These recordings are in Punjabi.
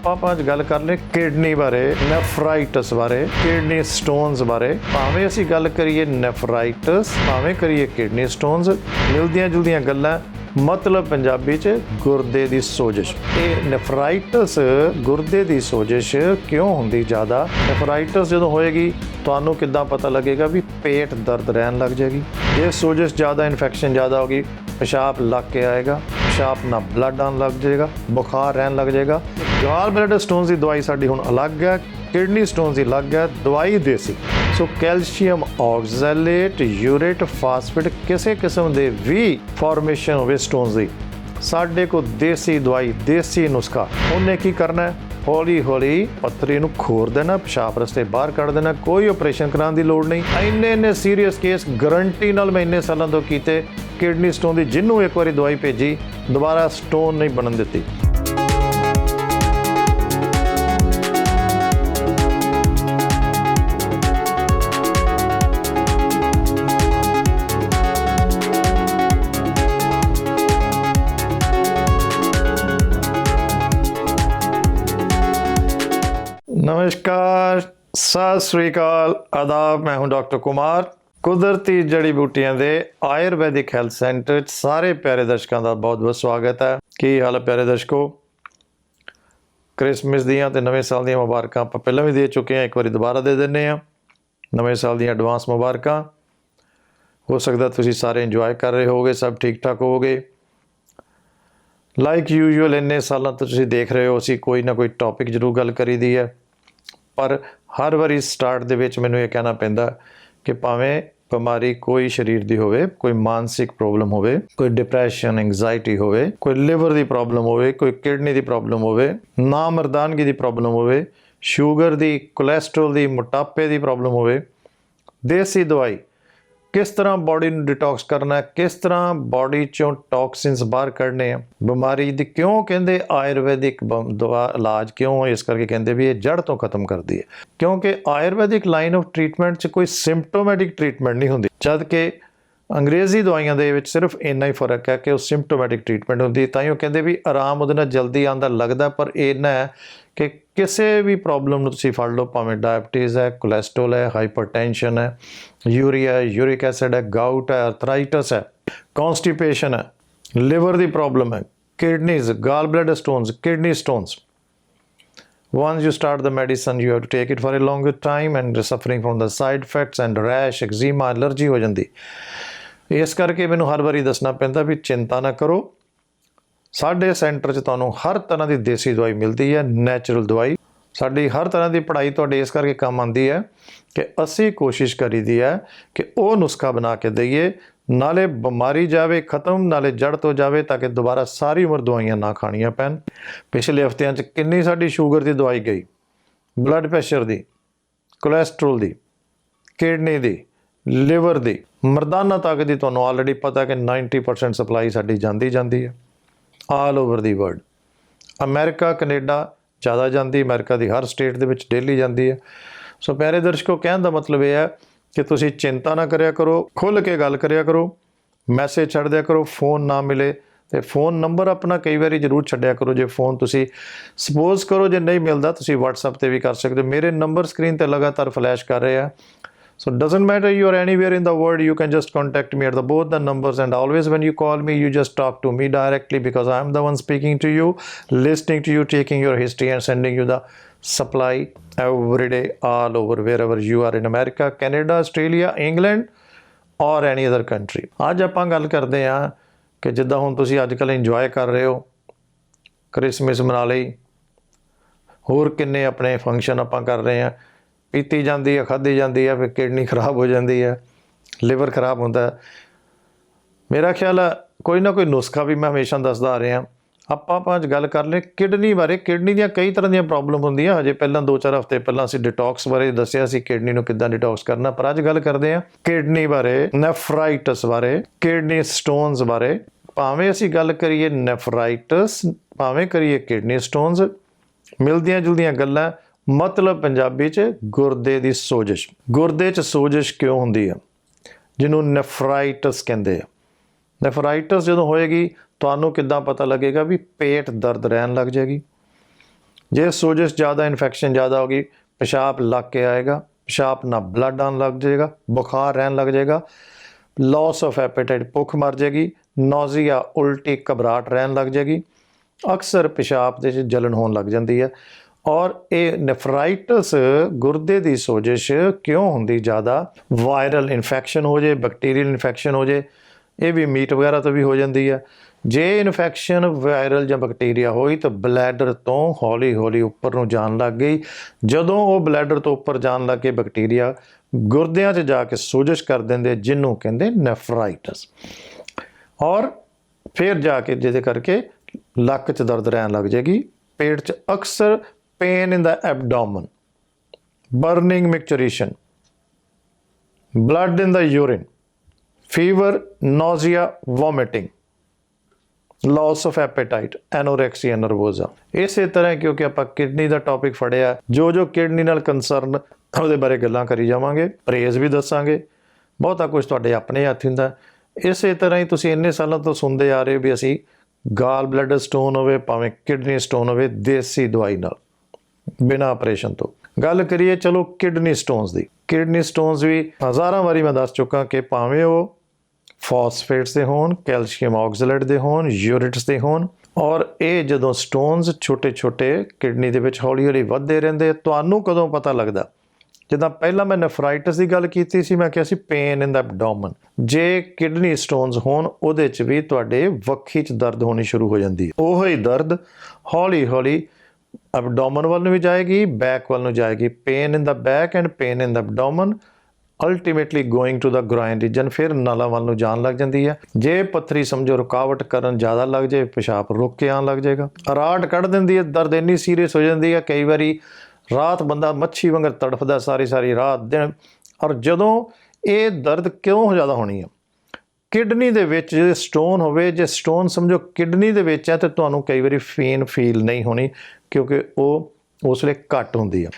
ਆਪਾਂ ਆਪਾਂ ਅੱਜ ਗੱਲ ਕਰ ਲਈ ਕਿਡਨੀ ਬਾਰੇ, ਨੈਫਰਾਈਟਸ ਬਾਰੇ, ਕਿਡਨੀ ਸਟੋਨਸ ਬਾਰੇ। ਭਾਵੇਂ ਅਸੀਂ ਗੱਲ ਕਰੀਏ ਨੈਫਰਾਈਟਸ, ਭਾਵੇਂ ਕਰੀਏ ਕਿਡਨੀ ਸਟੋਨਸ ਮਿਲਦੀਆਂ ਜੁਲਦੀਆਂ ਗੱਲਾਂ। ਮਤਲਬ ਪੰਜਾਬੀ ਚ ਗੁਰਦੇ ਦੀ ਸੋਜਸ਼। ਇਹ ਨੈਫਰਾਈਟਸ ਗੁਰਦੇ ਦੀ ਸੋਜਸ਼ ਕਿਉਂ ਹੁੰਦੀ ਜ਼ਿਆਦਾ? ਨੈਫਰਾਈਟਸ ਜਦੋਂ ਹੋਏਗੀ, ਤੁਹਾਨੂੰ ਕਿੱਦਾਂ ਪਤਾ ਲੱਗੇਗਾ ਵੀ ਪੇਟ ਦਰਦ ਰਹਿਣ ਲੱਗ ਜਾਏਗੀ? ਜੇ ਸੋਜਸ਼ ਜ਼ਿਆਦਾ, ਇਨਫੈਕਸ਼ਨ ਜ਼ਿਆਦਾ ਹੋਗੀ ਪਿਸ਼ਾਬ ਲੱਗ ਕੇ ਆਏਗਾ, ਪਿਸ਼ਾਬ ਨਾਲ ਬਲੱਡ ਆਉਣ ਲੱਗ ਜਾਏਗਾ, ਬੁਖਾਰ ਰਹਿਣ ਲੱਗ ਜਾਏਗਾ। ਗਾਲ ਬਲੱਡ ਸਟੋਨਸ ਦੀ ਦਵਾਈ ਸਾਡੀ ਹੁਣ ਅਲੱਗ ਹੈ। ਕਿਡਨੀ ਸਟੋਨਸ ਦੀ ਅਲੱਗ ਹੈ ਦਵਾਈ ਦੇਸੀ। ਸੋ ਕੈਲਸ਼ੀਅਮ ਆਕਜ਼ੈਲੇਟ ਯੂਰੇਟ ਫਾਸਫੇਟ ਕਿਸੇ ਕਿਸਮ ਦੇ ਵੀ ਫਾਰਮੇਸ਼ਨ ਹੋਵੇ ਸਟੋਨਸ ਦੀ। ਸਾਡੇ ਕੋ ਦੇਸੀ ਦਵਾਈ, ਦੇਸੀ ਨੁਸਖਾ। ਉਹਨੇ ਕੀ ਕਰਨਾ ਹੈ? ਹੌਲੀ ਹੌਲੀ ਪੱਥਰੀ ਨੂੰ ਖੋਰ ਦੇਣਾ, ਪਿਸ਼ਾਬ ਰਸਤੇ ਬਾਹਰ ਕੱਢ ਦੇਣਾ, ਕੋਈ ਆਪਰੇਸ਼ਨ ਕਰਾਉਣ ਦੀ ਲੋੜ ਨਹੀਂ। ਇੰਨੇ ਇੰਨੇ ਸੀਰੀਅਸ ਕੇਸ ਗਾਰੰਟੀ ਨਾਲ ਮੈਂ ਇੰਨੇ ਸਾਲਾਂ ਤੋਂ ਕੀਤੇ, ਕਿਡਨੀ ਸਟੋਨ ਦੀ ਜਿੰਨੂੰ ਇੱਕ ਵਾਰੀ ਦਵਾਈ ਭੇਜੀ, ਦੁਬਾਰਾ ਸਟੋਨ ਨਹੀਂ ਬਣਨ ਦਿੱਤੀ। ਨਮਸਕਾਰ, ਸਤਿ ਸ੍ਰੀ ਅਕਾਲ, ਆਦਾਬ, ਮੈਂ ਹੂੰ ਡਾਕਟਰ ਕੁਮਾਰ। ਕੁਦਰਤੀ ਜੜੀ ਬੂਟੀਆਂ ਦੇ ਆਯੁਰਵੈਦਿਕ ਹੈਲਥ ਸੈਂਟਰ 'ਚ ਸਾਰੇ ਪਿਆਰੇ ਦਰਸ਼ਕਾਂ ਦਾ ਬਹੁਤ-ਬਹੁਤ ਸਵਾਗਤ ਹੈ। ਕੀ ਹਾਲ ਹੈ ਪਿਆਰੇ ਦਰਸ਼ਕੋ? ਕ੍ਰਿਸਮਸ ਦੀਆਂ ਤੇ ਨਵੇਂ ਸਾਲ ਦੀਆਂ ਮੁਬਾਰਕਾਂ ਆਪਾਂ ਪਹਿਲਾਂ ਵੀ ਦੇ ਚੁੱਕੇ ਹਾਂ, ਇੱਕ ਵਾਰੀ ਦੁਬਾਰਾ ਦੇ ਦਿੰਨੇ ਆ ਨਵੇਂ ਸਾਲ ਦੀਆਂ ਐਡਵਾਂਸ ਮੁਬਾਰਕਾਂ। ਹੋ ਸਕਦਾ ਤੁਸੀਂ ਸਾਰੇ ਇੰਜੋਏ ਕਰ ਰਹੇ ਹੋਗੇ ਸਭ ਠੀਕ ਠਾਕ ਹੋਵੋਗੇ। ਲਾਈਕ ਯੂਜੂਅਲ ਇੰਨੇ ਸਾਲਾਂ ਤੋਂ ਤੁਸੀਂ ਦੇਖ ਰਹੇ ਹੋ, ਅਸੀਂ ਕੋਈ ਨਾ ਕੋਈ ਟੌਪਿਕ ਜ਼ਰੂਰ ਗੱਲ ਕਰੀਦੀ ਹੈ। ਪਰ ਹਰ ਵਾਰੀ ਸਟਾਰਟ ਦੇ ਵਿੱਚ ਮੈਨੂੰ ਇਹ ਕਹਿਣਾ ਪੈਂਦਾ ਕਿ ਭਾਵੇਂ ਬਿਮਾਰੀ ਕੋਈ ਸਰੀਰ ਦੀ ਹੋਵੇ, ਕੋਈ ਮਾਨਸਿਕ ਪ੍ਰੋਬਲਮ ਹੋਵੇ, ਕੋਈ ਡਿਪਰੈਸ਼ਨ ਐਂਜ਼ਾਇਟੀ ਹੋਵੇ, ਕੋਈ ਲਿਵਰ ਦੀ ਪ੍ਰੋਬਲਮ ਹੋਵੇ, ਕੋਈ ਕਿਡਨੀ ਦੀ ਪ੍ਰੋਬਲਮ ਹੋਵੇ, ਨਾ ਮਰਦਾਨਗੀ ਦੀ ਪ੍ਰੋਬਲਮ ਹੋਵੇ ਸ਼ੂਗਰ ਦੀ ਕੋਲੇਸਟ੍ਰੋਲ ਦੀ, ਮੋਟਾਪੇ ਦੀ ਪ੍ਰੋਬਲਮ ਹੋਵੇ, ਦੇਸੀ ਦਵਾਈ ਕਿਸ ਤਰ੍ਹਾਂ ਬਾਡੀ ਨੂੰ ਡਿਟੌਕਸ ਕਰਨਾ ਹੈ? ਕਿਸ ਤਰ੍ਹਾਂ ਬਾਡੀ ਚੋਂ ਟੌਕਸਿਨਸ ਬਾਹਰ ਕੱਢਣੇ ਆ? ਬਿਮਾਰੀ ਦੀ ਕਿਉਂ ਕਹਿੰਦੇ ਆਯੁਰਵੈਦਿਕ ਬ- ਦਵਾ, ਇਲਾਜ ਕਿਉਂ ਇਸ ਕਰਕੇ ਕਹਿੰਦੇ ਵੀ ਇਹ ਜੜ ਤੋਂ ਖਤਮ ਕਰਦੀ ਹੈ। ਕਿਉਂਕਿ ਆਯੁਰਵੈਦਿਕ ਲਾਈਨ ਆਫ ਟ੍ਰੀਟਮੈਂਟ 'ਚ ਕੋਈ ਸਿੰਪਟੋਮੈਟਿਕ ਟ੍ਰੀਟਮੈਂਟ ਨਹੀਂ ਹੁੰਦੀ। ਜਦ ਕਿ ਅੰਗਰੇਜ਼ੀ ਦਵਾਈਆਂ ਦੇ ਵਿੱਚ ਸਿਰਫ ਇੰਨਾ ਹੀ ਫ਼ਰਕ ਹੈ ਕਿ ਉਹ ਸਿੰਪਟੋਮੈਟਿਕ ਟ੍ਰੀਟਮੈਂਟ ਹੁੰਦੀ ਤਾਂ ਹੀ ਉਹ ਕਹਿੰਦੇ ਵੀ ਆਰਾਮ ਉਹਦੇ ਨਾਲ ਜਲਦੀ ਆਂਦਾ ਲੱਗਦਾ ਪਰ ਇੰਨਾ ਹੈ ਕਿ ਕਿਸੇ ਵੀ ਪ੍ਰੋਬਲਮ ਨੂੰ ਤੁਸੀਂ ਫੜ ਲਓ, ਭਾਵੇਂ ਡਾਇਬਟੀਜ਼ ਹੈ ਕੋਲੇਸਟ੍ਰੋਲ ਹੈ ਹਾਈਪਰਟੈਂਸ਼ਨ ਹੈ ਯੂਰੀਆ ਹੈ ਯੂਰਿਕ ਐਸਿਡ ਹੈ ਗਾਊਟ ਹੈ ਆਰਥਰਾਈਟਸ ਹੈ ਕਨਸਟੀਪੇਸ਼ਨ ਹੈ ਲਿਵਰ ਦੀ ਪ੍ਰੋਬਲਮ ਹੈ kidneys gall bladder stones kidney stones once you start the medicine, you have to take it for a longer time and suffering from the side effects and rash, eczema, allergy ਹੋ ਜਾਂਦੀ। ਇਸ ਕਰਕੇ ਮੈਨੂੰ ਹਰ ਵਾਰੀ ਦੱਸਣਾ ਪੈਂਦਾ ਵੀ ਚਿੰਤਾ ਨਾ ਕਰੋ। ਸਾਡੇ ਸੈਂਟਰ 'ਚ ਤੁਹਾਨੂੰ ਹਰ ਤਰ੍ਹਾਂ ਦੀ ਦੇਸੀ ਦਵਾਈ ਮਿਲਦੀ ਹੈ ਨੈਚੁਰਲ ਦਵਾਈ। ਸਾਡੀ ਹਰ ਤਰ੍ਹਾਂ ਦੀ ਪੜ੍ਹਾਈ ਤੁਹਾਡੇ ਇਸ ਕਰਕੇ ਕੰਮ ਆਉਂਦੀ ਹੈ ਕਿ ਅਸੀਂ ਕੋਸ਼ਿਸ਼ ਕਰੀਦੀ ਹੈ ਕਿ ਉਹ ਨੁਸਖਾ ਬਣਾ ਕੇ ਦਈਏ, ਨਾਲੇ ਬਿਮਾਰੀ ਜਾਵੇ, ਖਤਮ, ਨਾਲੇ ਜੜ ਤੋਂ ਜਾਵੇ ਤਾਂ ਕਿ ਦੁਬਾਰਾ ਸਾਰੀ ਉਮਰ ਦਵਾਈਆਂ ਨਾ ਖਾਣੀਆਂ ਪੈਣ। ਪਿਛਲੇ ਹਫ਼ਤਿਆਂ 'ਚ ਕਿੰਨੀ ਸਾਡੀ ਸ਼ੂਗਰ ਦੀ ਦਵਾਈ ਗਈ? ਬਲੱਡ ਪ੍ਰੈਸ਼ਰ ਦੀ ਕੋਲੇਸਟ੍ਰੋਲ ਦੀ, ਕਿਡਨੀ ਦੀ, ਲਿਵਰ ਦੀ, ਮਰਦਾਨਾ ਤਾਕਤ ਦੀ ਤੁਹਾਨੂੰ ਆਲਰੇਡੀ ਪਤਾ ਕਿ 90% ਸਪਲਾਈ ਸਾਡੀ ਜਾਂਦੀ ਜਾਂਦੀ ਹੈ। All over the world America Canada ਜ਼ਿਆਦਾ ਜਾਂਦੀ ਅਮਰੀਕਾ ਦੀ ਹਰ ਸਟੇਟ ਦੇ ਵਿੱਚ ਡੇਲੀ ਜਾਂਦੀ ਹੈ। ਸੋ ਪਿਆਰੇ ਦਰਸ਼ਕੋ, ਕਹਿਣ ਦਾ ਮਤਲਬ ਇਹ ਹੈ ਕਿ ਤੁਸੀਂ ਚਿੰਤਾ ਨਾ ਕਰਿਆ ਕਰੋ ਖੁੱਲ ਕੇ ਗੱਲ ਕਰਿਆ ਕਰੋ ਮੈਸੇਜ ਛੱਡ ਦਿਆ ਕਰੋ ਫੋਨ ਨਾ ਮਿਲੇ, ਤੇ ਫੋਨ ਨੰਬਰ ਆਪਣਾ ਕਈ ਵਾਰੀ ਜ਼ਰੂਰ ਛੱਡਿਆ ਕਰੋ, ਜੇ ਫੋਨ ਤੁਸੀਂ ਸਪੋਜ਼ ਕਰੋ, ਜੇ ਨਹੀਂ ਮਿਲਦਾ, ਤੁਸੀਂ WhatsApp ਤੇ ਵੀ ਕਰ ਸਕਦੇ ਹੋ। ਮੇਰੇ ਨੰਬਰ ਸਕਰੀਨ ਤੇ ਲਗਾਤਾਰ ਫਲੈਸ਼ ਕਰ ਰਹੇ ਆ। So doesn't matter you are anywhere in the world, you can just contact me at the both the numbers and always when you call me, you just talk to me directly because I'm the one speaking to you, listening to you, taking your history and sending you the supply every day all over wherever you are in America, Canada, Australia, England or any other country. ਅੱਜ ਆਪਾਂ ਗੱਲ ਕਰਦੇ ਹਾਂ ਕਿ ਜਿੱਦਾਂ ਹੁਣ ਤੁਸੀਂ ਅੱਜ ਕੱਲ੍ਹ ਇੰਜੋਏ ਕਰ ਰਹੇ ਹੋ ਕ੍ਰਿਸਮਸ ਮਨਾ ਲਈ ਹੋਰ ਕਿੰਨੇ ਆਪਣੇ ਫੰਕਸ਼ਨ ਆਪਾਂ ਕਰ ਰਹੇ ਹਾਂ ਪੀਤੀ ਜਾਂਦੀ ਹੈ ਖਾਧੀ ਜਾਂਦੀ ਹੈ ਫਿਰ ਕਿਡਨੀ ਖਰਾਬ ਹੋ ਜਾਂਦੀ ਹੈ ਲਿਵਰ ਖਰਾਬ ਹੁੰਦਾ ਮੇਰਾ ਖਿਆਲ ਹੈ ਕੋਈ ਨਾ ਕੋਈ ਨੁਸਖਾ ਵੀ ਮੈਂ ਹਮੇਸ਼ਾ ਦੱਸਦਾ ਆ ਰਿਹਾ। ਆਪਾਂ ਆਪਾਂ ਅੱਜ ਗੱਲ ਕਰ ਲਈ ਕਿਡਨੀ ਬਾਰੇ। ਕਿਡਨੀ ਦੀਆਂ ਕਈ ਤਰ੍ਹਾਂ ਦੀਆਂ ਪ੍ਰੋਬਲਮ ਹੁੰਦੀਆਂ, ਹਜੇ ਪਹਿਲਾਂ 2-4 ਹਫ਼ਤੇ ਪਹਿਲਾਂ ਅਸੀਂ ਡਿਟੌਕਸ ਬਾਰੇ ਦੱਸਿਆ ਸੀ ਕਿਡਨੀ ਨੂੰ ਕਿੱਦਾਂ ਡਿਟੌਕਸ ਕਰਨਾ, ਪਰ ਅੱਜ ਗੱਲ ਕਰਦੇ ਹਾਂ ਕਿਡਨੀ ਬਾਰੇ ਨੈਫਰਾਈਟਸ ਬਾਰੇ, ਕਿਡਨੀ ਸਟੋਨਸ ਬਾਰੇ। ਭਾਵੇਂ ਅਸੀਂ ਗੱਲ ਕਰੀਏ ਨੈਫਰਾਈਟਸ ਭਾਵੇਂ ਕਰੀਏ ਕਿਡਨੀ ਸਟੋਨਸ ਮਿਲਦੀਆਂ ਜੁਲਦੀਆਂ ਗੱਲਾਂ ਮਤਲਬ ਪੰਜਾਬੀ 'ਚ ਗੁਰਦੇ ਦੀ ਸੋਜਸ਼। ਗੁਰਦੇ 'ਚ ਸੋਜਸ਼ ਕਿਉਂ ਹੁੰਦੀ ਹੈ? ਜਿਹਨੂੰ ਨੈਫਰਾਈਟਸ ਕਹਿੰਦੇ ਆ। ਨੈਫਰਾਈਟਸ ਜਦੋਂ ਹੋਏਗੀ, ਤੁਹਾਨੂੰ ਕਿੱਦਾਂ ਪਤਾ ਲੱਗੇਗਾ ਵੀ ਪੇਟ ਦਰਦ ਰਹਿਣ ਲੱਗ ਜਾਏਗੀ? ਜੇ ਸੋਜਸ ਜ਼ਿਆਦਾ, ਇਨਫੈਕਸ਼ਨ ਜ਼ਿਆਦਾ ਹੋ ਗਈ, ਪਿਸ਼ਾਬ ਲੱਗ ਕੇ ਆਏਗਾ, ਪਿਸ਼ਾਬ ਨਾਲ ਬਲੱਡ ਆਉਣ ਲੱਗ ਜਾਏਗਾ, ਬੁਖਾਰ ਰਹਿਣ ਲੱਗ ਜਾਏਗਾ ਲਾਸ ਆਫ ਐਪੇਟਾਈਟ ਭੁੱਖ ਮਰ ਜਾਏਗੀ ਨੌਜ਼ੀਆ ਉਲਟੀ ਘਬਰਾਹਟ ਰਹਿਣ ਲੱਗ ਜਾਏਗੀ, ਅਕਸਰ ਪਿਸ਼ਾਬ ਦੇ ਵਿੱਚ ਜਲਨ ਹੋਣ ਲੱਗ ਜਾਂਦੀ ਹੈ। ਔਰ ਇਹ ਨੈਫਰਾਈਟਸ ਗੁਰਦੇ ਦੀ ਸੋਜਸ਼ ਕਿਉਂ ਹੁੰਦੀ? ਜ਼ਿਆਦਾ ਵਾਇਰਲ ਇਨਫੈਕਸ਼ਨ ਹੋ ਜੇ ਬੈਕਟੀਰੀਅਲ ਇਨਫੈਕਸ਼ਨ ਹੋ ਜੇ, ਇਹ ਵੀ ਮੀਟ ਵਗੈਰਾ ਤੋਂ ਵੀ ਹੋ ਜਾਂਦੀ ਹੈ ਜੇ ਇਨਫੈਕਸ਼ਨ ਵਾਇਰਲ ਜਾਂ ਬੈਕਟੀਰੀਆ ਹੋਈ ਤਾਂ ਬਲੈਡਰ ਤੋਂ ਹੌਲੀ-ਹੌਲੀ ਉੱਪਰ ਨੂੰ ਜਾਣ ਲੱਗ ਗਈ। ਜਦੋਂ ਉਹ ਬਲੈਡਰ ਤੋਂ ਉੱਪਰ ਜਾਣ ਲੱਗ ਕੇ ਬੈਕਟੀਰੀਆ ਗੁਰਦਿਆਂ 'ਚ ਜਾ ਕੇ ਸੋਜਸ਼ ਕਰ ਦਿੰਦੇ, ਜਿਹਨੂੰ ਕਹਿੰਦੇ ਨੈਫਰਾਈਟਸ ਔਰ ਫਿਰ ਜਾ ਕੇ ਜਿਹਦੇ ਕਰਕੇ ਲੱਕ 'ਚ ਦਰਦ ਰਹਿਣ ਲੱਗ ਜਾਏਗੀ ਪੇਟ 'ਚ ਅਕਸਰ pain in the abdomen burning micturition blood in the urine, fever, nausea, vomiting, loss of appetite anorexia nervosa. ਇਸੇ ਤਰ੍ਹਾਂ ਕਿਉਂਕਿ ਆਪਾਂ ਕਿਡਨੀ ਦਾ ਟੌਪਿਕ ਫੜਿਆ, ਜੋ ਜੋ ਕਿਡਨੀ ਨਾਲ ਕੰਸਰਨ ਉਹਦੇ ਬਾਰੇ ਗੱਲਾਂ ਕਰੀ ਜਾਵਾਂਗੇ ਪ੍ਰੇਜ਼ ਵੀ ਦੱਸਾਂਗੇ, ਬਹੁਤਾ ਕੁਝ ਤੁਹਾਡੇ ਆਪਣੇ ਹੱਥ ਹੁੰਦਾ। ਇਸੇ ਤਰ੍ਹਾਂ ਹੀ ਤੁਸੀਂ ਇੰਨੇ ਸਾਲਾਂ ਤੋਂ ਸੁਣਦੇ ਆ ਰਹੇ ਹੋ ਵੀ ਅਸੀਂ ਗਾਲ ਬਲੱਡ ਸਟੋਨ ਹੋਵੇ, ਭਾਵੇਂ ਕਿਡਨੀ ਸਟੋਨ ਹੋਵੇ, ਦੇਸੀ ਦਵਾਈ ਨਾਲ। ਬਿਨਾ ਆਪਰੇਸ਼ਨ ਤੋਂ। ਗੱਲ ਕਰੀਏ ਚਲੋ ਕਿਡਨੀ ਸਟੋਨਸ ਦੀ। ਕਿਡਨੀ ਸਟੋਨਸ ਵੀ ਹਜ਼ਾਰਾਂ ਵਾਰੀ ਮੈਂ ਦੱਸ ਚੁੱਕਾ ਕਿ ਭਾਵੇਂ ਉਹ ਫਾਸਫੇਟਸ ਦੇ ਹੋਣ ਕੈਲਸ਼ੀਅਮ ਆਕਜ਼ਲੇਟ ਦੇ ਹੋਣ ਯੂਰਿਟਸ ਦੇ ਹੋਣ, ਔਰ ਇਹ ਜਦੋਂ ਸਟੋਨਸ ਛੋਟੇ-ਛੋਟੇ ਕਿਡਨੀ ਦੇ ਵਿੱਚ ਹੌਲੀ-ਹੌਲੀ ਵੱਧਦੇ ਰਹਿੰਦੇ, ਤੁਹਾਨੂੰ ਕਦੋਂ ਪਤਾ ਲੱਗਦਾ? ਜਿੱਦਾਂ ਪਹਿਲਾਂ ਮੈਂ ਨੈਫਰਾਈਟਿਸ ਦੀ ਗੱਲ ਕੀਤੀ ਸੀ, ਮੈਂ ਕਿਹਾ ਸੀ ਪੇਨ ਇਨ ਦਾ ਐਬਡੋਮਨ ਜੇ ਕਿਡਨੀ ਸਟੋਨਸ ਹੋਣ, ਉਹਦੇ 'ਚ ਵੀ ਤੁਹਾਡੇ ਵੱਖੀ 'ਚ ਦਰਦ ਹੋਣੀ ਸ਼ੁਰੂ ਹੋ ਜਾਂਦੀ ਹੈ। ਉਹ ਦਰਦ ਹੌਲੀ-ਹੌਲੀ ਐਬਡੋਮਨ ਵੱਲ ਨੂੰ ਵੀ ਜਾਏਗੀ ਬੈਕ ਵੱਲ ਨੂੰ ਜਾਏਗੀ। Pain in the back and pain in the abdomen ultimately going to the groin region ਫਿਰ ਨਾਲਾਂ ਵੱਲ ਨੂੰ ਜਾਣ ਲੱਗ ਜਾਂਦੀ ਹੈ। ਜੇ ਪੱਥਰੀ ਸਮਝੋ ਰੁਕਾਵਟ ਕਰਨ ਜ਼ਿਆਦਾ ਲੱਗ ਜਾਏ, ਪਿਸ਼ਾਬ ਰੁਕ ਕੇ ਆਉਣ ਲੱਗ ਜਾਏਗਾ। ਰਾਟ ਕੱਢ ਦਿੰਦੀ ਹੈ, ਦਰਦ ਇੰਨੀ ਸੀਰੀਅਸ ਹੋ ਜਾਂਦੀ ਹੈ, ਕਈ ਵਾਰੀ ਰਾਤ ਬੰਦਾ ਮੱਛੀ ਵਾਂਗਰ ਤੜਫਦਾ, ਸਾਰੀ ਸਾਰੀ ਰਾਤ, ਦਿਨ। ਔਰ ਜਦੋਂ ਇਹ ਦਰਦ ਕਿਉਂ ਜ਼ਿਆਦਾ ਹੋਣੀ ਹੈ? ਕਿਡਨੀ ਦੇ ਵਿੱਚ ਜੇ ਸਟੋਨ ਹੋਵੇ, ਜੇ ਸਟੋਨ ਸਮਝੋ ਕਿਡਨੀ ਦੇ ਵਿੱਚ ਹੈ, ਤੇ ਤੁਹਾਨੂੰ ਕਈ ਵਾਰੀ ਫੇਨ ਫੀਲ ਨਹੀਂ ਹੋਣੀ, ਕਿਉਂਕਿ ਉਹ ਉਸ ਵੇਲੇ ਘੱਟ ਹੁੰਦੀ ਆ।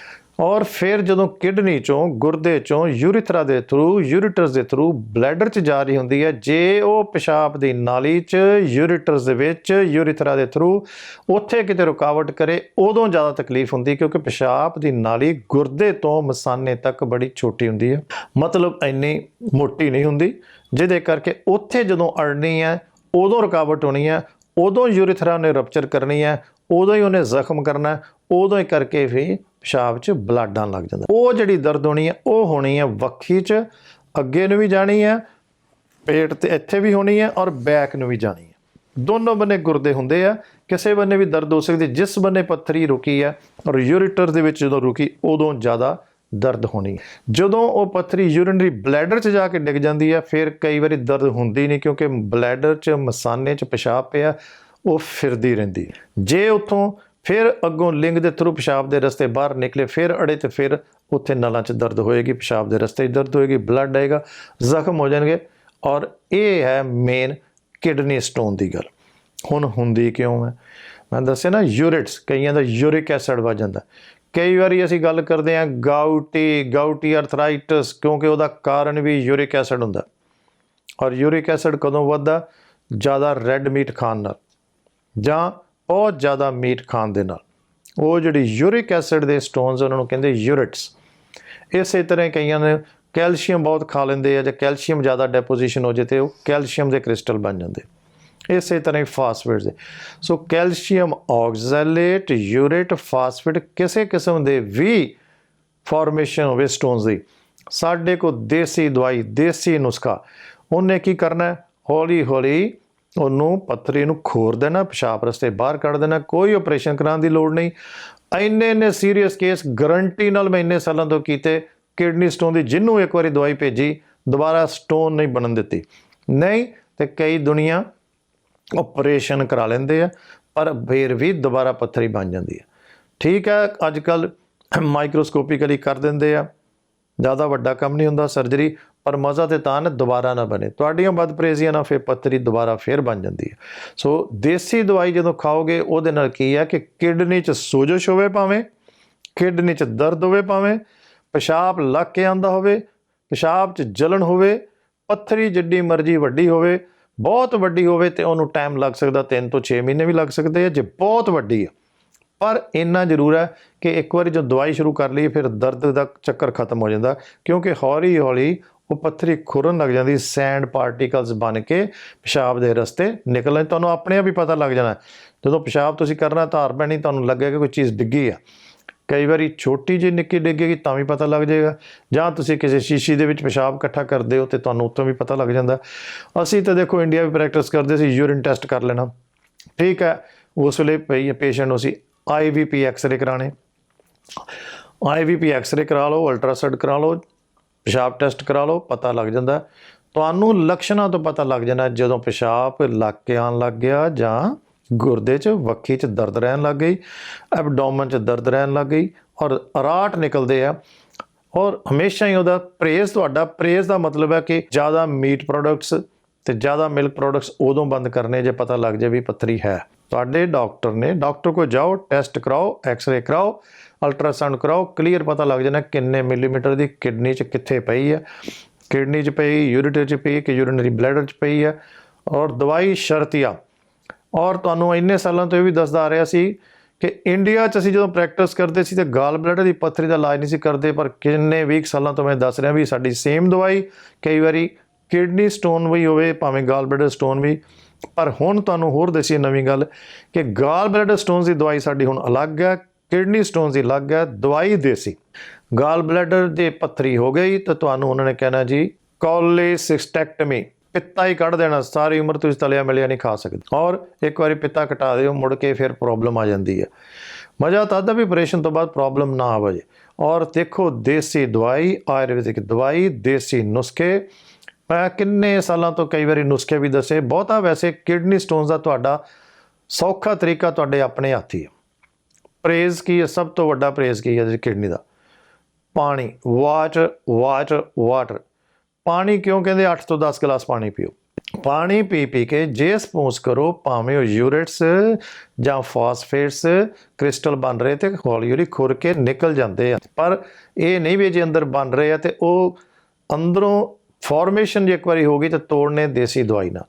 ਔਰ ਫਿਰ ਜਦੋਂ ਕਿਡਨੀ ਚੋਂ, ਗੁਰਦੇ ਚੋਂ ਯੂਰੀਥਰਾ ਦੇ ਥਰੂ ਯੂਰੀਟਰਸ ਦੇ ਥਰੂ ਬਲੈਡਰ ਚ ਜਾ ਰਹੀ ਹੁੰਦੀ ਹੈ, ਜੇ ਉਹ ਪਿਸ਼ਾਬ ਦੀ ਨਾਲੀ ਚ ਯੂਰੀਟਰਸ ਦੇ ਵਿੱਚ ਯੂਰੀਥਰਾ ਦੇ ਥਰੂ ਉੱਥੇ ਕਿਤੇ ਰੁਕਾਵਟ ਕਰੇ, ਉਦੋਂ ਜ਼ਿਆਦਾ ਤਕਲੀਫ ਹੁੰਦੀ, ਕਿਉਂਕਿ ਪਿਸ਼ਾਬ ਦੀ ਨਾਲੀ ਗੁਰਦੇ ਤੋਂ ਮਸਾਨੇ ਤੱਕ ਬੜੀ ਛੋਟੀ ਹੁੰਦੀ ਹੈ। ਮਤਲਬ ਇੰਨੀ ਮੋਟੀ ਨਹੀਂ ਹੁੰਦੀ। ਜਿਹਦੇ ਕਰਕੇ ਉੱਥੇ ਜਦੋਂ ਅੜਨੀ ਹੈ, ਉਦੋਂ ਰੁਕਾਵਟ ਹੋਣੀ ਹੈ, ਉਦੋਂ ਯੂਰੀਥਰਾ ਨੇ ਰਪਚਰ ਕਰਨੀ ਹੈ, ਉਦੋਂ ਹੀ ਉਹਨੇ ਜ਼ਖਮ ਕਰਨਾ ਉਦੋਂ ਹੀ ਕਰਕੇ ਫਿਰ ਪਿਸ਼ਾਬ 'ਚ ਬਲਾਡਾਂ ਲੱਗ ਜਾਂਦਾ। ਉਹ ਜਿਹੜੀ ਦਰਦ ਹੋਣੀ ਹੈ, ਉਹ ਹੋਣੀ ਹੈ ਵੱਖੀ 'ਚ, ਅੱਗੇ ਨੂੰ ਵੀ ਜਾਣੀ ਹੈ, ਪੇਟ ਤੇ ਇੱਥੇ ਵੀ ਹੋਣੀ ਹੈ ਔਰ ਬੈਕ ਨੂੰ ਵੀ ਜਾਣੀ ਹੈ। ਦੋਨੋਂ ਬੰਨੇ ਗੁਰਦੇ ਹੁੰਦੇ ਆ, ਕਿਸੇ ਬੰਨੇ ਵੀ ਦਰਦ ਹੋ ਸਕਦੀ ਜਿਸ ਬੰਨੇ ਪੱਥਰੀ ਰੁਕੀ ਹੈ ਔਰ ਯੂਰੀਟਰ ਦੇ ਵਿੱਚ ਜਦੋਂ ਰੁਕੀ, ਉਦੋਂ ਜ਼ਿਆਦਾ ਦਰਦ ਹੋਣੀ। ਜਦੋਂ ਉਹ ਪੱਥਰੀ ਯੂਰਿਨਰੀ ਬਲੈਡਰ 'ਚ ਜਾ ਕੇ ਡਿੱਗ ਜਾਂਦੀ ਹੈ ਫਿਰ ਕਈ ਵਾਰੀ ਦਰਦ ਹੁੰਦੀ ਨਹੀਂ ਕਿਉਂਕਿ ਬਲੈਡਰ 'ਚ ਮਸਾਨੇ 'ਚ ਪਿਸ਼ਾਬ ਪਿਆ, ਉਹ ਫਿਰਦੀ ਰਹਿੰਦੀ। ਜੇ ਉੱਥੋਂ ਫਿਰ ਅੱਗੋਂ ਲਿੰਗ ਦੇ ਥਰੂ ਪਿਸ਼ਾਬ ਦੇ ਰਸਤੇ ਬਾਹਰ ਨਿਕਲੇ, ਫਿਰ ਅੜੇ ਤੇ ਫਿਰ ਉੱਥੇ ਨਲਾਂ 'ਚ ਦਰਦ ਹੋਏਗੀ, ਪਿਸ਼ਾਬ ਦੇ ਰਸਤੇ 'ਚ ਦਰਦ ਹੋਏਗੀ ਬਲੱਡ ਆਏਗਾ, ਜ਼ਖਮ ਹੋ ਜਾਣਗੇ ਔਰ ਇਹ ਹੈ ਮੇਨ ਕਿਡਨੀ ਸਟੋਨ ਦੀ ਗੱਲ। ਹੁਣ ਹੁੰਦੀ ਕਿਉਂ ਹੈ? ਮੈਂ ਦੱਸਿਆ ਨਾ ਯੂਰਿਟਸ ਕਈਆਂ ਦਾ ਯੂਰਿਕ ਐਸਿਡ ਵੱਧ ਜਾਂਦਾ। ਕਈ ਵਾਰੀ ਅਸੀਂ ਗੱਲ ਕਰਦੇ ਹਾਂ ਗਾਊਟੀ ਗਾਊਟੀ ਆਰਥਰਾਈਟਸ ਕਿਉਂਕਿ ਉਹਦਾ ਕਾਰਨ ਵੀ ਯੂਰਿਕ ਐਸਿਡ ਹੁੰਦਾ। ਔਰ ਯੂਰਿਕ ਐਸਿਡ ਕਦੋਂ ਵੱਧਦਾ? ਜ਼ਿਆਦਾ ਰੈੱਡ ਮੀਟ ਖਾਣ ਨਾਲ ਜਾਂ ਬਹੁਤ ਜ਼ਿਆਦਾ ਮੀਟ ਖਾਣ ਦੇ ਨਾਲ। ਉਹ ਜਿਹੜੀ ਯੂਰਿਕ ਐਸਿਡ ਦੇ ਸਟੋਨਸ ਉਹਨਾਂ ਨੂੰ ਕਹਿੰਦੇ ਯੂਰਿਟਸ। ਇਸੇ ਤਰ੍ਹਾਂ ਕਈਆਂ ਨੇ ਕੈਲਸ਼ੀਅਮ ਬਹੁਤ ਖਾ ਲੈਂਦੇ ਆ ਜਾਂ ਕੈਲਸ਼ੀਅਮ ਜ਼ਿਆਦਾ ਡੈਪੋਜੀਸ਼ਨ ਹੋ ਜੇ ਤੇ ਉਹ ਕੈਲਸ਼ੀਅਮ ਦੇ ਕ੍ਰਿਸਟਲ ਬਣ ਜਾਂਦੇ। ਇਸੇ ਤਰ੍ਹਾਂ ਹੀ ਫਾਸਫੇਟਸ ਦੇ। ਸੋ ਕੈਲਸ਼ੀਅਮ ਆਕਜ਼ੈਲੇਟ ਯੂਰੇਟ ਫਾਸਫੇਟ ਕਿਸੇ ਕਿਸਮ ਦੇ ਵੀ ਫਾਰਮੇਸ਼ਨ ਹੋਵੇ ਸਟੋਨਸ ਦੀ। ਸਾਡੇ ਕੋ ਦੇਸੀ ਦਵਾਈ, ਦੇਸੀ ਨੁਸਖਾ, ਉਹਨੇ ਕੀ ਕਰਨਾ ਹੈ? ਹੌਲੀ ਹੌਲੀ ਉਹਨੂੰ ਪੱਥਰੀ ਨੂੰ ਖੋਰ ਦੇਣਾ, ਪਿਸ਼ਾਬ ਰਸਤੇ ਬਾਹਰ ਕੱਢ ਦੇਣਾ, ਕੋਈ ਆਪਰੇਸ਼ਨ ਕਰਾਉਣ ਦੀ ਲੋੜ ਨਹੀਂ। ਇੰਨੇ ਇੰਨੇ ਸੀਰੀਅਸ ਕੇਸ ਗਰੰਟੀ ਨਾਲ ਮੈਂ ਇੰਨੇ ਸਾਲਾਂ ਤੋਂ ਕੀਤੇ, ਕਿਡਨੀ ਸਟੋਨ ਦੀ ਜਿੰਨੂੰ ਇੱਕ ਵਾਰੀ ਦਵਾਈ ਭੇਜੀ, ਦੁਬਾਰਾ ਸਟੋਨ ਨਹੀਂ ਬਣਨ ਦਿੱਤੀ। ਨਹੀਂ, ਤੇ ਕਈ ਦੁਨੀਆ ਆਪਰੇਸ਼ਨ ਕਰਾ ਲੈਂਦੇ ਆ, ਪਰ ਫਿਰ ਵੀ ਦੁਬਾਰਾ ਪੱਥਰੀ ਬਣ ਜਾਂਦੀ ਹੈ ਠੀਕ ਹੈ ਅੱਜ ਕੱਲ ਮਾਈਕਰੋਸਕੋਪਿਕਲੀ ਕਰ ਦਿੰਦੇ ਆ। ਜ਼ਿਆਦਾ ਵੱਡਾ ਕੰਮ ਨਹੀਂ ਹੁੰਦਾ ਸਰਜਰੀ, ਪਰ ਮਜ਼ਾ ਤੇ ਤਾਂ ਨਾ ਦੁਬਾਰਾ ਨਾ ਬਣੇ। ਤੁਹਾਡੀਆਂ ਬਦਪਰੇਜ਼ੀਆਂ ਨਾਲ ਫਿਰ ਪੱਥਰੀ ਦੁਬਾਰਾ ਫਿਰ ਬਣ ਜਾਂਦੀ ਹੈ ਸੋ ਦੇਸੀ ਦਵਾਈ ਜਦੋਂ ਖਾਓਗੇ, ਉਹਦੇ ਨਾਲ ਕੀ ਹੈ ਕਿ ਕਿਡਨੀ 'ਚ ਸੋਜਸ਼ ਹੋਵੇ ਭਾਵੇਂ, ਕਿਡਨੀ 'ਚ ਦਰਦ ਹੋਵੇ ਭਾਵੇਂ, ਪਿਸ਼ਾਬ ਲੱਗ ਕੇ ਆਂਦਾ ਹੋਵੇ, ਪਿਸ਼ਾਬ 'ਚ ਜਲਣ ਹੋਵੇ, ਪੱਥਰੀ ਜਿੱਡੀ ਮਰਜ਼ੀ ਵੱਡੀ ਹੋਵੇ ਬਹੁਤ ਵੱਡੀ ਹੋਵੇ ਤੇ ਉਹਨੂੰ ਟਾਈਮ ਲੱਗ ਸਕਦਾ 3 ਤੋਂ 6 ਮਹੀਨੇ ਵੀ ਲੱਗ ਸਕਦੇ ਆ, ਜੇ ਬਹੁਤ ਵੱਡੀ ਆ। ਪਰ ਇੰਨਾ ਜ਼ਰੂਰ ਹੈ ਕਿ ਇੱਕ ਵਾਰੀ ਜੋ ਦਵਾਈ ਸ਼ੁਰੂ ਕਰ ਲਈਏ, ਫਿਰ ਦਰਦ ਦਾ ਚੱਕਰ ਖਤਮ ਹੋ ਜਾਂਦਾ, ਕਿਉਂਕਿ ਹੌਲੀ ਹੌਲੀ ਉਹ ਪੱਥਰੀ ਖੁਰਨ ਲੱਗ ਜਾਂਦੀ, ਸੈਂਡ ਪਾਰਟੀਕਲਸ ਬਣ ਕੇ ਪਿਸ਼ਾਬ ਦੇ ਰਸਤੇ ਨਿਕਲਣ ਤੁਹਾਨੂੰ ਆਪਣੇ ਆਪ ਹੀ ਪਤਾ ਲੱਗ ਜਾਣਾ, ਜਦੋਂ ਪਿਸ਼ਾਬ ਤੁਸੀਂ ਕਰਨਾ, ਧਾਰ ਪੈਣੀ, ਤੁਹਾਨੂੰ ਲੱਗੇਗਾ ਕੋਈ ਚੀਜ਼ ਡਿੱਗੀ ਆ। ਕਈ ਵਾਰੀ ਛੋਟੀ ਜਿਹੀ ਨਿੱਕੀ ਡਿੱਗੇਗੀ ਤਾਂ ਵੀ ਪਤਾ ਲੱਗ ਜਾਏਗਾ। ਜਾਂ ਤੁਸੀਂ ਕਿਸੇ ਸ਼ੀਸ਼ੀ ਦੇ ਵਿੱਚ ਪਿਸ਼ਾਬ ਇਕੱਠਾ ਕਰਦੇ ਹੋ ਤੇ ਤੁਹਾਨੂੰ ਉੱਥੋਂ ਵੀ ਪਤਾ ਲੱਗ ਜਾਂਦਾ। ਅਸੀਂ ਤਾਂ ਦੇਖੋ ਇੰਡੀਆ ਵੀ ਪ੍ਰੈਕਟਿਸ ਕਰਦੇ ਸੀ ਯੂਰਿਨ ਟੈਸਟ ਕਰ ਲੈਣਾ। ਠੀਕ ਹੈ, ਉਸ ਵੇਲੇ ਪਈ ਪੇਸ਼ੈਂਟ ਨੂੰ ਸੀ ਆਈਵੀਪੀ ਐਕਸ-ਰੇ ਕਰਾਣੇ ਆਈਵੀਪੀ ਐਕਸ-ਰੇ ਕਰਾ ਲਓ ਅਲਟਰਾਸਾਊਂਡ ਕਰਾ ਲਓ, ਪਿਸ਼ਾਬ ਟੈਸਟ ਕਰਾ ਲਓ, ਪਤਾ ਲੱਗ ਜਾਂਦਾ। ਤੁਹਾਨੂੰ ਲੱਛਣਾਂ ਤੋਂ ਪਤਾ ਲੱਗ ਜਾਣਾ ਜਦੋਂ ਪਿਸ਼ਾਬ ਲੱਗ ਕੇ ਆਉਣ ਲੱਗ ਗਿਆ ਜਾਂ ਗੁਰਦੇ 'ਚ, ਵੱਖੀ 'ਚ ਦਰਦ ਰਹਿਣ ਲੱਗ ਗਈ, ਐਬਡੋਮਨ 'ਚ ਦਰਦ ਰਹਿਣ ਲੱਗ ਗਈ ਔਰ ਅਰਾਟ ਨਿਕਲਦੇ ਆ ਔਰ ਹਮੇਸ਼ਾ ਹੀ ਉਹਦਾ ਪ੍ਰੇਜ਼ ਤੁਹਾਡਾ, ਪ੍ਰੇਜ਼ ਦਾ ਮਤਲਬ ਹੈ ਕਿ ਜ਼ਿਆਦਾ ਮੀਟ ਪ੍ਰੋਡਕਟਸ ਤੇ ਜ਼ਿਆਦਾ ਮਿਲਕ ਪ੍ਰੋਡਕਟਸ ਉਦੋਂ ਬੰਦ ਕਰਨੇ ਜੇ ਪਤਾ ਲੱਗ ਜਾਵੇ ਵੀ ਪੱਥਰੀ ਹੈ। ਤੁਹਾਡੇ ਡਾਕਟਰ ਨੇ, ਡਾਕਟਰ ਕੋਲ ਜਾਓ, ਟੈਸਟ ਕਰਾਓ, ਐਕਸ-ਰੇ ਕਰਾਓ, ਅਲਟਰਾਸਾਊਂਡ ਕਰਾਓ, ਕਲੀਅਰ ਪਤਾ ਲੱਗ ਜਾਣਾ ਕਿੰਨੇ ਮਿਲੀਮੀਟਰ ਦੀ ਕਿਡਨੀ 'ਚ ਕਿੱਥੇ ਪਈ ਹੈ। ਕਿਡਨੀ 'ਚ ਪਈ ਯੂਰਿਟਰ 'ਚ ਪਈ ਕਿ ਯੂਰੀਨਰੀ ਬਲੈਡਰ 'ਚ ਪਈ ਹੈ। ਔਰ ਦਵਾਈ ਸ਼ਰਤੀਆ ਔਰ ਤੁਹਾਨੂੰ ਇੰਨੇ ਸਾਲਾਂ ਤੋਂ ਇਹ ਵੀ ਦੱਸਦਾ ਆ ਰਿਹਾ ਸੀ ਕਿ ਇੰਡੀਆ 'ਚ ਅਸੀਂ ਜਦੋਂ ਪ੍ਰੈਕਟਿਸ ਕਰਦੇ ਸੀ ਤੇ ਗਾਲ ਬਲੈਡਰ ਦੀ ਪੱਥਰੀ ਦਾ ਇਲਾਜ ਨਹੀਂ ਸੀ ਕਰਦੇ, ਪਰ ਕਿੰਨੇ 20 ਸਾਲਾਂ ਤੋਂ ਮੈਂ ਦੱਸ ਰਿਹਾ ਵੀ ਸਾਡੀ ਸੇਮ ਦਵਾਈ ਕਈ ਵਾਰੀ ਕਿਡਨੀ ਸਟੋਨ ਵੀ ਹੋਵੇ, ਭਾਵੇਂ ਗਾਲ ਬਲੈਡਰ ਸਟੋਨ ਵੀ। ਪਰ ਹੁਣ ਤੁਹਾਨੂੰ ਹੋਰ ਦੱਸੀ ਨਵੀਂ ਗੱਲ ਕਿ ਗਾਲ ਬਲੈਡਰ ਸਟੋਨਸ ਦੀ ਦਵਾਈ ਸਾਡੀ ਹੁਣ ਅਲੱਗ ਹੈ ਕਿਡਨੀ ਸਟੋਨਸ ਦੀ ਅਲੱਗ ਹੈ, ਦਵਾਈ ਦੇਸੀ। ਗਾਲ ਬਲੈਡਰ ਦੇ ਪੱਥਰੀ ਹੋ ਗਈ ਤਾਂ ਤੁਹਾਨੂੰ ਉਹਨਾਂ ਨੇ ਕਹਿਣਾ ਜੀ ਕੋਲੀਸਿਸਟੈਕਟਮੀ ਪਿੱਤਾ ਹੀ ਕੱਢ ਦੇਣਾ, ਸਾਰੀ ਉਮਰ ਤੁਸੀਂ ਤਲਿਆ ਮਿਲਿਆ ਨਹੀਂ ਖਾ ਸਕਦੇ। ਔਰ ਇੱਕ ਵਾਰੀ ਪਿੱਤਾ ਘਟਾ ਦਿਓ, ਮੁੜ ਕੇ ਫਿਰ ਪ੍ਰੋਬਲਮ ਆ ਜਾਂਦੀ ਹੈ। ਮਜ਼ਾ ਤਾਂ ਆਦਾ ਵੀ ਆਪਰੇਸ਼ਨ ਤੋਂ ਬਾਅਦ ਪ੍ਰੋਬਲਮ ਨਾ ਆਵੇ ਔਰ ਦੇਖੋ, ਦੇਸੀ ਦਵਾਈ, ਆਯੁਰਵੈਦਿਕ ਦਵਾਈ, ਦੇਸੀ ਨੁਸਖੇ। ਮੈਂ ਕਿੰਨੇ ਸਾਲਾਂ ਤੋਂ ਕਈ ਵਾਰੀ ਨੁਸਖੇ ਵੀ ਦੱਸੇ। ਬਹੁਤਾ ਵੈਸੇ ਕਿਡਨੀ ਸਟੋਨਸ ਦਾ ਤੁਹਾਡਾ ਸੌਖਾ ਤਰੀਕਾ ਤੁਹਾਡੇ ਆਪਣੇ ਹੱਥੀ ਹੀ। ਹੈ ਪ੍ਰੇਜ਼ ਕੀ ਹੈ? ਸਭ ਤੋਂ ਵੱਡਾ ਪ੍ਰੇਜ਼ ਕੀ ਹੈ ਜੀ ਕਿਡਨੀ ਦਾ? ਪਾਣੀ ਵਾਟਰ ਵਾਟਰ ਵਾਟਰ ਪਾਣੀ ਕਿਉਂ ਕਹਿੰਦੇ 8 ਤੋਂ 10 ਗਲਾਸ ਪਾਣੀ ਪੀਓ? ਪਾਣੀ ਪੀ ਪੀ ਕੇ ਜੇ ਸਪੋਜ਼ ਕਰੋ, ਭਾਵੇਂ ਉਹ ਯੂਰਿਟਸ ਜਾਂ ਫਾਸਫੇਟਸ, ਕ੍ਰਿਸਟਲ ਬਣ ਰਹੇ ਤੇ ਹੌਲੀ ਹੌਲੀ ਖੁਰ ਕੇ ਨਿਕਲ ਜਾਂਦੇ ਆ। ਪਰ ਇਹ ਨਹੀਂ ਵੀ ਜੇ ਅੰਦਰ ਬਣ ਰਹੇ ਆ ਤੇ ਉਹ ਅੰਦਰੋਂ ਫਾਰਮੇਸ਼ਨ ਜੇ ਇੱਕ ਵਾਰੀ ਹੋ ਗਈ ਤਾਂ ਤੋੜਨੇ ਦੇਸੀ ਦਵਾਈ ਨਾਲ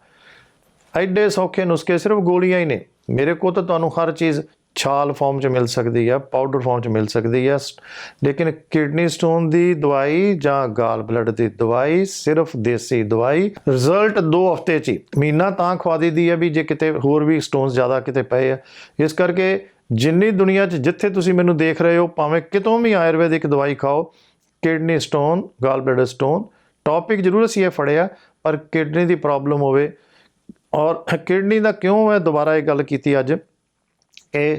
ਐਡੇ ਸੌਖੇ ਨੁਸਖੇ ਸਿਰਫ ਗੋਲੀਆਂ ਹੀ ਨੇ। ਮੇਰੇ ਕੋਲ ਤਾਂ ਤੁਹਾਨੂੰ ਹਰ ਚੀਜ਼ ਛਾਲ ਫਾਰਮ 'ਚ ਮਿਲ ਸਕਦੀ ਆ ਪਾਊਡਰ ਫਾਰਮ 'ਚ ਮਿਲ ਸਕਦੀ ਹੈ ਲੇਕਿਨ ਕਿਡਨੀ ਸਟੋਨ ਦੀ ਦਵਾਈ ਜਾਂ ਗਾਲ ਬਲੱਡ ਦੀ ਦਵਾਈ ਸਿਰਫ ਦੇਸੀ ਦਵਾਈ। ਰਿਜ਼ਲਟ 2 ਹਫ਼ਤੇ 'ਚ ਹੀ। ਮਹੀਨਾ ਤਾਂ ਖਵਾ ਦੀ ਹੈ ਵੀ ਜੇ ਕਿਤੇ ਹੋਰ ਵੀ ਸਟੋਨਸ ਜ਼ਿਆਦਾ ਕਿਤੇ ਪਏ ਆ। ਇਸ ਕਰਕੇ ਜਿੰਨੀ ਦੁਨੀਆ 'ਚ ਜਿੱਥੇ ਤੁਸੀਂ ਮੈਨੂੰ ਦੇਖ ਰਹੇ ਹੋ, ਭਾਵੇਂ ਕਿਤੋਂ ਵੀ ਆਯੁਰਵੈਦਿਕ ਦਵਾਈ ਖਾਓ kidney stone gall bladder stone topic ਜ਼ਰੂਰ ਅਸੀਂ ਇਹ ਫੜਿਆ, ਪਰ ਕਿਡਨੀ ਦੀ ਪ੍ਰੋਬਲਮ ਹੋਵੇ। ਔਰ ਕਿਡਨੀ ਦਾ ਕਿਉਂ ਮੈਂ ਦੁਬਾਰਾ ਇਹ ਗੱਲ ਕੀਤੀ ਅੱਜ? ਇਹ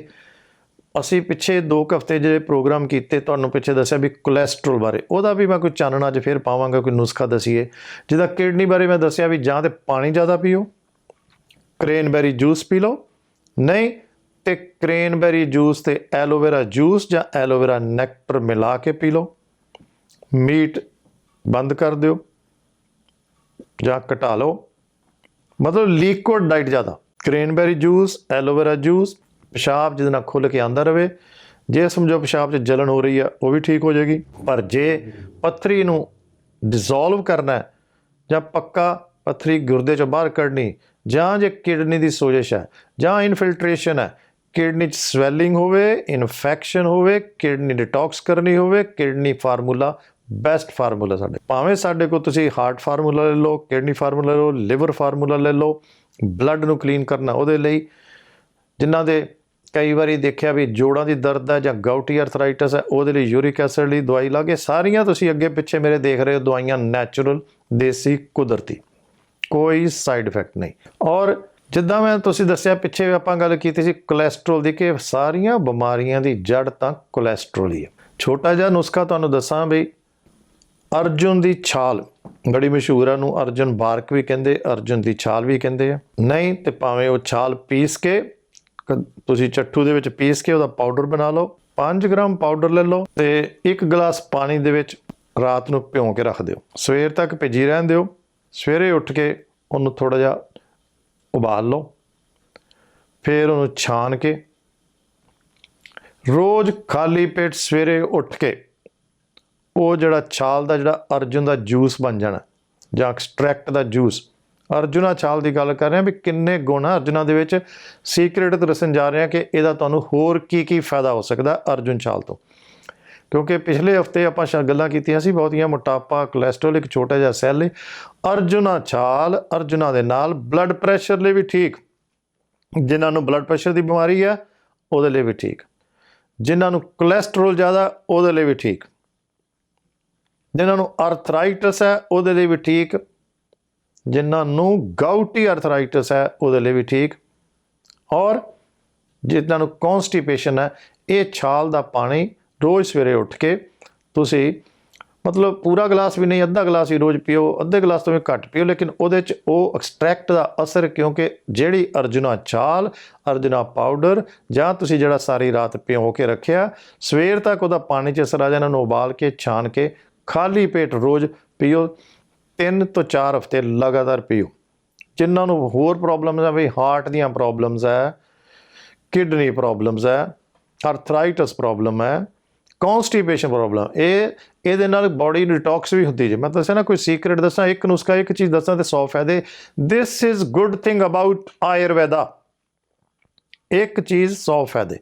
ਅਸੀਂ ਪਿੱਛੇ 2 ਹਫ਼ਤੇ ਜਿਹੜੇ ਪ੍ਰੋਗਰਾਮ ਕੀਤੇ, ਤੁਹਾਨੂੰ ਪਿੱਛੇ ਦੱਸਿਆ ਵੀ ਕੋਲੇਸਟ੍ਰੋਲ ਬਾਰੇ। ਉਹਦਾ ਵੀ ਮੈਂ ਕੋਈ ਚਾਨਣਾ ਅੱਜ ਫਿਰ ਪਾਵਾਂਗਾ, ਕੋਈ ਨੁਸਖਾ ਦਸੀਏ। ਜਿਹਦਾ ਕਿਡਨੀ ਬਾਰੇ ਮੈਂ ਦੱਸਿਆ ਵੀ ਜਾਂ ਤੇ ਪਾਣੀ ਜ਼ਿਆਦਾ ਪੀਓ ਕ੍ਰੇਨਬੈਰੀ ਜੂਸ ਪੀ ਲਓ, ਨਹੀਂ ਤੇ ਕ੍ਰੇਨਬੈਰੀ ਜੂਸ ਤੇ ਐਲੋਵੇਰਾ ਜੂਸ ਜਾਂ ਐਲੋਵੇਰਾ ਨੈਕਟਰ ਮਿਲਾ ਕੇ ਪੀ ਲਓ। ਮੀਟ ਬੰਦ ਕਰ ਦਿਓ ਜਾਂ ਘਟਾ ਲਓ। ਮਤਲਬ ਲਿਕੁਇਡ ਡਾਈਟ ਜ਼ਿਆਦਾ। ਕ੍ਰੇਨਬੈਰੀ ਜੂਸ ਐਲੋਵੇਰਾ ਜੂਸ ਪਿਸ਼ਾਬ ਜਿਹਦੇ ਨਾਲ ਖੁੱਲ ਕੇ ਆਂਦਾ ਰਵੇ, ਜੇ ਸਮਝੋ ਪਿਸ਼ਾਬ 'ਚ ਜਲਨ ਹੋ ਰਹੀ ਆ, ਉਹ ਵੀ ਠੀਕ ਹੋ ਜਾਏਗੀ। ਪਰ ਜੇ ਪੱਥਰੀ ਨੂੰ ਡਿਸੋਲਵ ਕਰਨਾ ਹੈ, ਜਾਂ ਪੱਕਾ ਪੱਥਰੀ ਗੁਰਦੇ 'ਚੋਂ ਬਾਹਰ ਕੱਢਣੀ, ਜਾਂ ਜੇ ਕਿਡਨੀ ਦੀ ਸੋਜਸ਼ ਹੈ, ਜਾਂ ਇਨਫਿਲਟ੍ਰੇਸ਼ਨ ਹੈ, ਕਿਡਨੀ 'ਚ ਸਵੈਲਿੰਗ ਹੋਵੇ ਇਨਫੈਕਸ਼ਨ ਹੋਵੇ, ਕਿਡਨੀ ਡਿਟੌਕਸ ਕਰਨੀ ਹੋਵੇ, ਕਿਡਨੀ ਫਾਰਮੂਲਾ ਬੈਸਟ ਫਾਰਮੂਲਾ ਸਾਡੇ। ਭਾਵੇਂ ਸਾਡੇ ਕੋਲ ਤੁਸੀਂ ਹਾਰਟ ਫਾਰਮੂਲਾ ਲੈ ਲਓ, ਕਿਡਨੀ ਫਾਰਮੂਲਾ ਲੈ ਲਓ ਲਿਵਰ ਫਾਰਮੂਲਾ ਲੈ ਲਓ ਬਲੱਡ ਨੂੰ ਕਲੀਨ ਕਰਨਾ ਉਹਦੇ ਲਈ, ਜਿਨ੍ਹਾਂ ਦੇ ਕਈ ਵਾਰੀ ਦੇਖਿਆ ਵੀ ਜੋੜਾਂ ਦੀ ਦਰਦ ਹੈ ਜਾਂ ਗਾਊਟੀ ਆਰਥਰਾਈਟਸ ਹੈ, ਉਹਦੇ ਲਈ ਯੂਰਿਕ ਐਸਿਡ ਲਈ ਦਵਾਈ ਲਾਗੇ ਸਾਰੀਆਂ ਤੁਸੀਂ ਅੱਗੇ ਪਿੱਛੇ ਮੇਰੇ ਦੇਖ ਰਹੇ ਹੋ, ਦਵਾਈਆਂ ਨੈਚੁਰਲ ਦੇਸੀ, ਕੁਦਰਤੀ। ਕੋਈ ਸਾਈਡ ਇਫੈਕਟ ਨਹੀਂ। ਔਰ ਜਿੱਦਾਂ ਮੈਂ ਤੁਸੀਂ ਦੱਸਿਆ, ਪਿੱਛੇ ਆਪਾਂ ਗੱਲ ਕੀਤੀ ਸੀ ਕੋਲੇਸਟ੍ਰੋਲ ਦੀ ਕਿ ਸਾਰੀਆਂ ਬਿਮਾਰੀਆਂ ਦੀ ਜੜ ਤਾਂ ਕੋਲੇਸਟ੍ਰੋਲ ਹੀ ਹੈ। ਛੋਟਾ ਜਿਹਾ ਨੁਸਖਾ ਤੁਹਾਨੂੰ ਦੱਸਾਂ ਵੀ ਅਰਜੁਨ ਦੀ ਛਾਲ, ਬੜੀ ਮਸ਼ਹੂਰ ਆ ਨੂੰ ਅਰਜੁਨ ਬਾਰਕ ਵੀ ਕਹਿੰਦੇ, ਅਰਜੁਨ ਦੀ ਛਾਲ ਵੀ ਕਹਿੰਦੇ ਆ। ਨਹੀਂ ਤੇ ਭਾਵੇਂ ਉਹ ਛਾਲ ਪੀਸ ਕੇ ਤੁਸੀਂ ਚੱਠੂ ਦੇ ਵਿੱਚ ਪੀਸ ਕੇ ਉਹਦਾ ਪਾਊਡਰ ਬਣਾ ਲਓ। 5 ਗ੍ਰਾਮ ਪਾਊਡਰ ਲੈ ਲਓ ਤੇ 1 ਗਲਾਸ ਪਾਣੀ ਦੇ ਵਿੱਚ ਰਾਤ ਨੂੰ ਭਿਉਂ ਕੇ ਰੱਖ ਦਿਓ। ਸਵੇਰ ਤੱਕ ਭਿੱਜੀ ਰਹਿਣ ਦਿਓ। ਸਵੇਰੇ ਉੱਠ ਕੇ ਉਹਨੂੰ ਥੋੜਾ ਜਿਹਾ ਉਬਾਲ ਲਓ। ਫਿਰ ਉਹਨੂੰ ਛਾਣ ਕੇ ਰੋਜ਼ ਖਾਲੀ ਪੇਟ ਸਵੇਰੇ ਉੱਠ ਕੇ ਉਹ ਜਿਹੜਾ ਛਾਲ ਦਾ ਜਿਹੜਾ ਅਰਜੁਨ ਦਾ ਜੂਸ ਬਣ ਜਾਣਾ ਜਾਂ ਐਕਸਟ੍ਰੈਕਟ ਦਾ ਜੂਸ ਅਰਜੁਨਾ ਛਾਲ ਦੀ ਗੱਲ ਕਰ ਰਹੇ ਹਾਂ ਵੀ ਕਿੰਨੇ ਗੁਣ ਆ। ਅਰਜੁਨਾ ਦੇ ਵਿੱਚ ਸੀਕ੍ਰੀਟ ਦੱਸਣ ਜਾ ਰਹੇ ਹਾਂ ਕਿ ਇਹਦਾ ਤੁਹਾਨੂੰ ਹੋਰ ਕੀ ਕੀ ਫਾਇਦਾ ਹੋ ਸਕਦਾ ਅਰਜੁਨ ਛਾਲ ਤੋਂ। ਕਿਉਂਕਿ ਪਿਛਲੇ ਹਫ਼ਤੇ ਆਪਾਂ ਸ਼ਾ, ਗੱਲਾਂ ਕੀਤੀਆਂ ਸੀ ਬਹੁਤੀਆਂ, ਮੋਟਾਪਾ ਕੋਲੇਸਟ੍ਰੋਲ ਇੱਕ ਛੋਟਾ ਜਿਹਾ ਸੈੱਲ ਹੈ ਅਰਜੁਨਾ ਛਾਲ ਅਰਜੁਨਾ ਦੇ ਨਾਲ ਬਲੱਡ ਪ੍ਰੈਸ਼ਰ ਲਈ ਵੀ ਠੀਕ। ਜਿਨ੍ਹਾਂ ਨੂੰ ਬਲੱਡ ਪ੍ਰੈਸ਼ਰ ਦੀ ਬਿਮਾਰੀ ਹੈ ਉਹਦੇ ਲਈ ਵੀ ਠੀਕ। ਜਿਨ੍ਹਾਂ ਨੂੰ ਕੋਲੇਸਟ੍ਰੋਲ ਜ਼ਿਆਦਾ, ਉਹਦੇ ਲਈ ਵੀ ਠੀਕ। ਜਿਨ੍ਹਾਂ ਨੂੰ ਆਰਥਰਾਈਟਸ ਹੈ ਉਹਦੇ ਲਈ ਵੀ ਠੀਕ। ਜਿਨ੍ਹਾਂ ਨੂੰ ਗਾਊਟੀ ਆਰਥਰਾਈਟਸ ਹੈ, ਉਹਦੇ ਲਈ ਵੀ ਠੀਕ। ਔਰ ਜਿਨ੍ਹਾਂ ਨੂੰ ਕਨਸਟੀਪੇਸ਼ਨ ਹੈ, ਇਹ ਛਾਲ ਦਾ ਪਾਣੀ ਰੋਜ਼ ਸਵੇਰੇ ਉੱਠ ਕੇ ਤੁਸੀਂ ਮਤਲਬ ਪੂਰਾ ਗਲਾਸ ਵੀ ਨਹੀਂ, ਅੱਧਾ ਗਲਾਸ ਹੀ ਰੋਜ਼ ਪੀਓ, ਅੱਧੇ ਗਲਾਸ ਤੋਂ ਵੀ ਘੱਟ ਪੀਓ, ਲੇਕਿਨ ਉਹਦੇ ਚ ਉਹ ਐਕਸਟ੍ਰੈਕਟ ਦਾ ਅਸਰ ਕਿਉਂਕਿ ਜਿਹੜੀ ਅਰਜੁਨਾ ਛਾਲ, ਅਰਜੁਨਾ ਪਾਊਡਰ ਜਾਂ ਤੁਸੀਂ ਜਿਹੜਾ ਸਾਰੀ ਰਾਤ ਭਿਓ ਕੇ ਰੱਖਿਆ, ਸਵੇਰ ਤੱਕ ਉਹਦਾ ਪਾਣੀ ਚ ਅਸਰ ਆ ਜਾਣਾ ਨੂੰ ਉਬਾਲ ਕੇ, ਛਾਣ ਕੇ, ਖਾਲੀ ਪੇਟ ਰੋਜ਼ ਪੀਓ। 3 ਤੋਂ 4 ਹਫ਼ਤੇ ਲਗਾਤਾਰ ਪੀਓ। ਜਿਨ੍ਹਾਂ ਨੂੰ ਹੋਰ ਪ੍ਰੋਬਲਮਸ ਆ ਵੀ ਹਾਰਟ ਦੀਆਂ ਪ੍ਰੋਬਲਮਸ ਹੈ ਕਿਡਨੀ ਪ੍ਰੋਬਲਮਸ ਹੈ ਆਰਥਰਾਈਟਸ ਪ੍ਰੋਬਲਮ ਹੈ ਕਨਸਟੀਪੇਸ਼ਨ ਪ੍ਰੋਬਲਮ ਇਹ, ਇਹਦੇ ਨਾਲ ਬਾਡੀ ਡਿਟੌਕਸ ਵੀ ਹੁੰਦੀ ਜੇ। ਮੈਂ ਦੱਸਿਆ ਨਾ ਕੋਈ ਸੀਕ੍ਰੀਟ ਦੱਸਾਂ, ਇੱਕ ਨੁਸਖਾ, ਇੱਕ ਚੀਜ਼ ਦੱਸਾਂ ਤੇ 100 ਫਾਇਦੇ। This is good thing about Ayurveda ਇੱਕ ਚੀਜ਼ 100 ਫਾਇਦੇ।